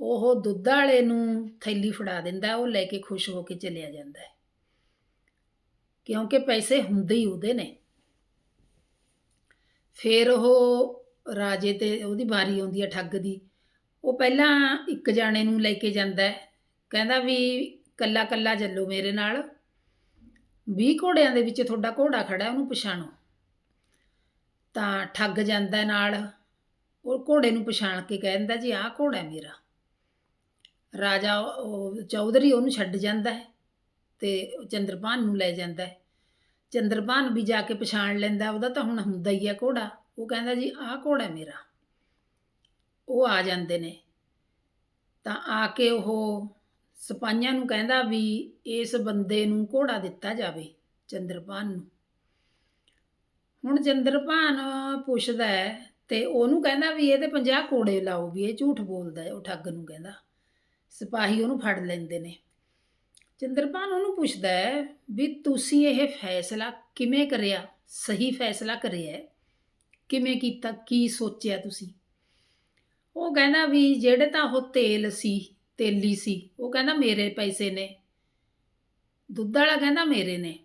ਉਹ ਦੁੱਧ ਵਾਲੇ ਨੂੰ ਥੈਲੀ ਫੜਾ ਦਿੰਦਾ, ਉਹ ਲੈ ਕੇ ਖੁਸ਼ ਹੋ ਕੇ ਚਲਿਆ ਜਾਂਦਾ ਹੈ। ਕਿਉਂਕਿ ਪੈਸੇ ਹੁੰਦੇ ਹੀ ਉਹਦੇ ਨੇ। ਫਿਰ ਉਹ ਰਾਜੇ ਤੇ ਉਹਦੀ ਵਾਰੀ ਆਉਂਦੀ ਹੈ ਠੱਗ ਦੀ। ਉਹ ਪਹਿਲਾਂ ਇੱਕ ਜਾਣੇ ਨੂੰ ਲੈ ਕੇ ਜਾਂਦਾ ਹੈ। ਕਹਿੰਦਾ ਵੀ ਕੱਲਾ ਕੱਲਾ ਚੱਲੋ ਮੇਰੇ ਨਾਲ। 20 ਘੋੜਿਆਂ ਦੇ ਵਿੱਚ ਤੁਹਾਡਾ ਘੋੜਾ ਖੜਾ ਉਹਨੂੰ ਪਛਾਣੋ। ਤਾਂ ਠੱਗ ਜਾਂਦਾ ਨਾਲ, ਉਹ ਘੋੜੇ ਨੂੰ ਪਛਾਣ ਕੇ ਕਹਿੰਦਾ ਜੀ, ਆਹ ਘੋੜਾ ਮੇਰਾ। ਰਾਜਾ ਚੌਧਰੀ ਉਹਨੂੰ ਛੱਡ ਜਾਂਦਾ ਹੈ ਤੇ ਚੰਦਰਪਾਨ ਨੂੰ ਲੈ ਜਾਂਦਾ ਹੈ। ਚੰਦਰਪਾਨ ਵੀ ਜਾ ਕੇ ਪਛਾਣ ਲੈਂਦਾ, ਉਹਦਾ ਤਾਂ ਹੁਣ ਹੁੰਦਾ ਹੀ ਹੈ ਘੋੜਾ। ਉਹ ਕਹਿੰਦਾ, ਜੀ, ਆਹ ਘੋੜਾ ਮੇਰਾ। ਉਹ ਆ ਜਾਂਦੇ ਨੇ। ਤਾਂ ਆ ਕੇ ਉਹ ਸਿਪਾਹੀਆਂ ਨੂੰ ਕਹਿੰਦਾ ਵੀ ਇਸ ਬੰਦੇ ਨੂੰ ਘੋੜਾ ਦਿੱਤਾ ਜਾਵੇ ਚੰਦਰਪਾਨ ਨੂੰ। ਹੁਣ ਚੰਦਰਪਾਨ ਪੁੱਛਦਾ ਹੈ ਤੇ ਉਹਨੂੰ ਕਹਿੰਦਾ ਵੀ ਇਹ ਇਹਦੇ 50 ਕੋੜੇ ਲਾਓ ਵੀ ਇਹ ਝੂਠ ਬੋਲਦਾ ਹੈ, ਉਹ ਠੱਗ ਨੂੰ ਕਹਿੰਦਾ। ਸਿਪਾਹੀ ਉਹਨੂੰ ਫੜ ਲੈਂਦੇ ਨੇ। ਚੰਦਰਪਾਨ ਉਹਨੂੰ ਪੁੱਛਦਾ ਹੈ ਵੀ ਤੁਸੀਂ ਇਹ ਫੈਸਲਾ ਕਿਵੇਂ ਕਰਿਆ? ਸਹੀ ਫੈਸਲਾ ਕਰਿਆ ਕਿਵੇਂ ਕੀਤਾ? ਕੀ ਸੋਚਿਆ ਤੁਸੀਂ? ਉਹ ਕਹਿੰਦਾ ਵੀ ਜਿਹੜੇ ਤਾਂ ਉਹ ਤੇਲ ਸੀ ਤੇਲੀ ਸੀ। ਉਹ ਕਹਿੰਦਾ ਮੇਰੇ ਪੈਸੇ ਨੇ। ਦੁੱਧ ਵਾਲਾ ਕਹਿੰਦਾ ਮੇਰੇ ਨੇ।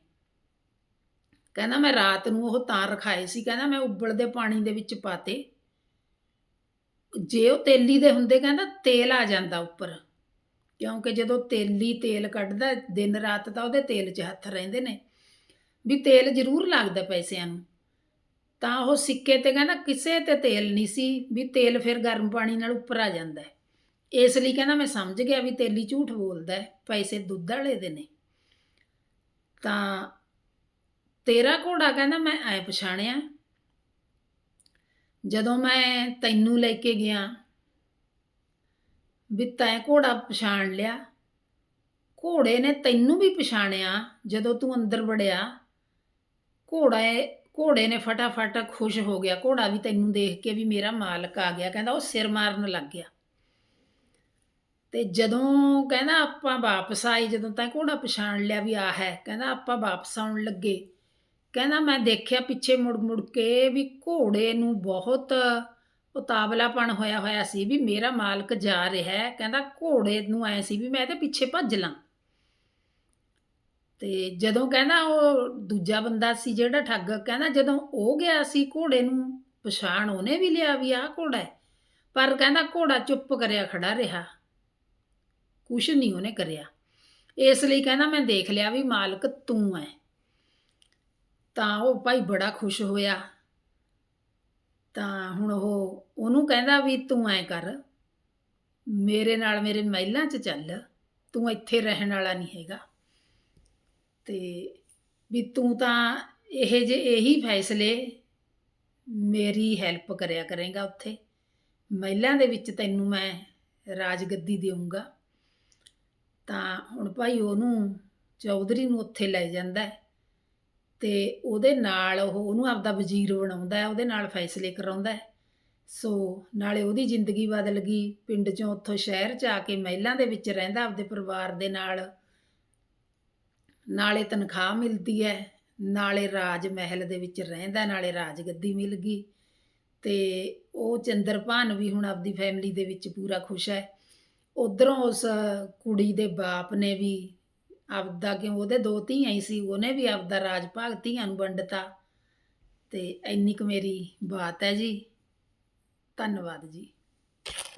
ਕਹਿੰਦਾ ਮੈਂ ਰਾਤ ਨੂੰ ਉਹ ਤਾਂ ਰਖਾਏ ਸੀ। ਕਹਿੰਦਾ ਮੈਂ ਉਬਲਦੇ ਪਾਣੀ ਦੇ ਵਿੱਚ ਪਾਤੇ। ਜੇ ਉਹ ਤੇਲੀ ਦੇ ਹੁੰਦੇ ਕਹਿੰਦਾ ਤੇਲ ਆ ਜਾਂਦਾ ਉੱਪਰ। ਕਿਉਂਕਿ ਜਦੋਂ ਤੇਲੀ ਤੇਲ ਕੱਢਦਾ, ਦਿਨ ਰਾਤ ਤਾਂ ਉਹਦੇ ਤੇਲ 'ਚ ਹੱਥ ਰਹਿੰਦੇ ਨੇ। ਵੀ ਤੇਲ ਜ਼ਰੂਰ ਲੱਗਦਾ ਪੈਸਿਆਂ ਨੂੰ। ਤਾਂ ਉਹ ਸਿੱਕੇ ਤੇ ਕਹਿੰਦਾ ਕਿਸੇ ਤੇ ਤੇਲ ਨਹੀਂ ਸੀ। ਵੀ ਤੇਲ ਫਿਰ ਗਰਮ ਪਾਣੀ ਨਾਲ ਉੱਪਰ ਆ ਜਾਂਦਾ ਹੈ। ਇਸ ਲਈ ਕਹਿੰਦਾ ਮੈਂ ਸਮਝ ਗਿਆ ਵੀ ਤੇਲੀ ਝੂਠ ਬੋਲਦਾ ਹੈ, ਪੈਸੇ ਦੁੱਧ ਵਾਲੇ ਦੇ ਨੇ। ਤਾਂ ਤੇਰਾ ਘੋੜਾ ਕਹਿੰਦਾ ਮੈਂ ਐ ਪਛਾਣਿਆ, ਜਦੋਂ ਮੈਂ ਤੈਨੂੰ ਲੈ ਕੇ ਗਿਆ ਵੀ ਤੈਂ ਘੋੜਾ ਪਛਾਣ ਲਿਆ, ਘੋੜੇ ਨੇ ਤੈਨੂੰ ਵੀ ਪਛਾਣਿਆ, ਜਦੋਂ ਤੂੰ ਅੰਦਰ ਵੜਿਆ, ਘੋੜਾ ਘੋੜੇ ਨੇ ਫਟਾਫਟ ਖੁਸ਼ ਹੋ ਗਿਆ, ਘੋੜਾ ਵੀ ਤੈਨੂੰ ਦੇਖ ਕੇ ਵੀ ਮੇਰਾ ਮਾਲਕ ਆ ਗਿਆ, ਕਹਿੰਦਾ ਉਹ ਸਿਰ ਮਾਰਨ ਲੱਗ ਗਿਆ। ਤੇ ਜਦੋਂ ਕਹਿੰਦਾ ਆਪਾਂ ਵਾਪਸ ਆਏ, ਜਦੋਂ ਤਾਂ ਘੋੜਾ ਪਛਾਣ ਲਿਆ ਵੀ ਆ ਹੈ, ਕਹਿੰਦਾ ਆਪਾਂ ਵਾਪਸ ਆਉਣ ਲੱਗੇ। ਕਹਿੰਦਾ ਮੈਂ ਦੇਖਿਆ ਪਿੱਛੇ ਮੁੜ ਮੁੜ ਕੇ ਵੀ ਘੋੜੇ ਨੂੰ ਬਹੁਤ ਉਤਾਵਲਾਪਣ ਹੋਇਆ ਹੋਇਆ ਸੀ ਵੀ ਮੇਰਾ ਮਾਲਕ ਜਾ ਰਿਹਾ ਹੈ, ਕਹਿੰਦਾ ਘੋੜੇ ਨੂੰ ਐ ਸੀ ਵੀ ਮੈਂ ਇਹਦੇ ਪਿੱਛੇ ਭੱਜ ਲਾਂ। ਤੇ ਜਦੋਂ ਕਹਿੰਦਾ ਉਹ ਦੂਜਾ ਬੰਦਾ ਸੀ ਜਿਹੜਾ ਠੱਗ, ਕਹਿੰਦਾ ਜਦੋਂ ਉਹ ਗਿਆ ਸੀ ਘੋੜੇ ਨੂੰ ਪਛਾਣ, ਉਹਨੇ ਵੀ ਲਿਆ ਵੀ ਆਹ ਘੋੜਾ ਹੈ। ਪਰ ਕਹਿੰਦਾ ਘੋੜਾ ਚੁੱਪ ਕਰਿਆ ਖੜਾ ਰਿਹਾ। ਕੁਛ ਨਹੀਂ ਉਹਨੇ ਕਰਿਆ। ਇਸ ਲਈ ਕਹਿੰਦਾ ਮੈਂ ਦੇਖ ਲਿਆ ਵੀ ਮਾਲਕ ਤੂੰ ਹੈ ਤਾਂ ਉਹ ਭਾਈ ਬੜਾ ਖੁਸ਼ ਹੋਇਆ। ਤਾਂ ਹੁਣ ਉਹ ਉਹਨੂੰ ਕਹਿੰਦਾ ਵੀ ਤੂੰ ਐ ਕਰ। ਮੇਰੇ ਨਾਲ ਮੇਰੇ ਮਹਿਲਾਂ 'ਚ ਚੱਲ। ਤੂੰ ਇੱਥੇ ਰਹਿਣ ਵਾਲਾ ਨਹੀਂ ਹੈਗਾ। ਤੇ ਵੀ ਤੂੰ ਤਾਂ ਇਹ ਜੇ ਇਹੀ ਫੈਸਲੇ ਮੇਰੀ ਹੈਲਪ ਕਰਿਆ ਕਰੇਗਾ ਉੱਥੇ। ਮਹਿਲਾਂ ਦੇ ਵਿੱਚ ਤੈਨੂੰ ਮੈਂ ਰਾਜਗੱਦੀ ਦੇਵਾਂਗਾ ਤਾਂ ਹੁਣ ਭਾਈ ਉਹਨੂੰ ਚੌਧਰੀ ਨੂੰ ਉੱਥੇ ਲੈ ਜਾਂਦਾ ਹੈ ਤੇ ਉਹਦੇ ਨਾਲ ਉਹ ਉਹਨੂੰ ਆਪਦਾ ਵਜ਼ੀਰ ਬਣਾਉਂਦਾ ਹੈ, ਉਹਦੇ ਨਾਲ ਫੈਸਲੇ ਕਰਾਉਂਦਾ ਹੈ। ਸੋ ਨਾਲੇ ਉਹਦੀ ਜ਼ਿੰਦਗੀ ਬਦਲ ਗਈ, ਪਿੰਡ ਚੋਂ ਉੱਥੋਂ ਸ਼ਹਿਰ ਚ ਆ ਕੇ ਮਹਿਲਾਂ ਦੇ ਵਿੱਚ ਰਹਿੰਦਾ, ਆਪਦੇ ਪਰਿਵਾਰ ਦੇ ਨਾਲ। ਨਾਲੇ ਤਨਖਾਹ ਮਿਲਦੀ ਹੈ, ਨਾਲੇ ਰਾਜ ਮਹਿਲ ਦੇ ਵਿੱਚ ਰਹਿੰਦਾ, ਨਾਲੇ ਰਾਜ ਗੱਦੀ ਮਿਲ ਗਈ। ਤੇ ਉਹ ਚੰਦਰਪਾਨ ਵੀ ਹੁਣ ਆਪਦੀ ਫੈਮਿਲੀ ਦੇ ਵਿੱਚ ਪੂਰਾ ਖੁਸ਼ ਹੈ। ਉਧਰੋਂ ਉਸ ਕੁੜੀ ਦੇ ਬਾਪ ਨੇ ਵੀ ਆਪਦਾ ਕਿਉਂ, ਉਹਦੇ ਦੋ ਧੀਆਂ ਹੀ ਸੀ, ਉਹਨੇ ਵੀ ਆਪਦਾ ਰਾਜ ਭਾਗ ਧੀਆਂ ਨੂੰ ਵੰਡਤਾ। ਤੇ ਇੰਨੀ ਕੁ ਮੇਰੀ ਬਾਤ ਹੈ ਜੀ। ਧੰਨਵਾਦ ਜੀ।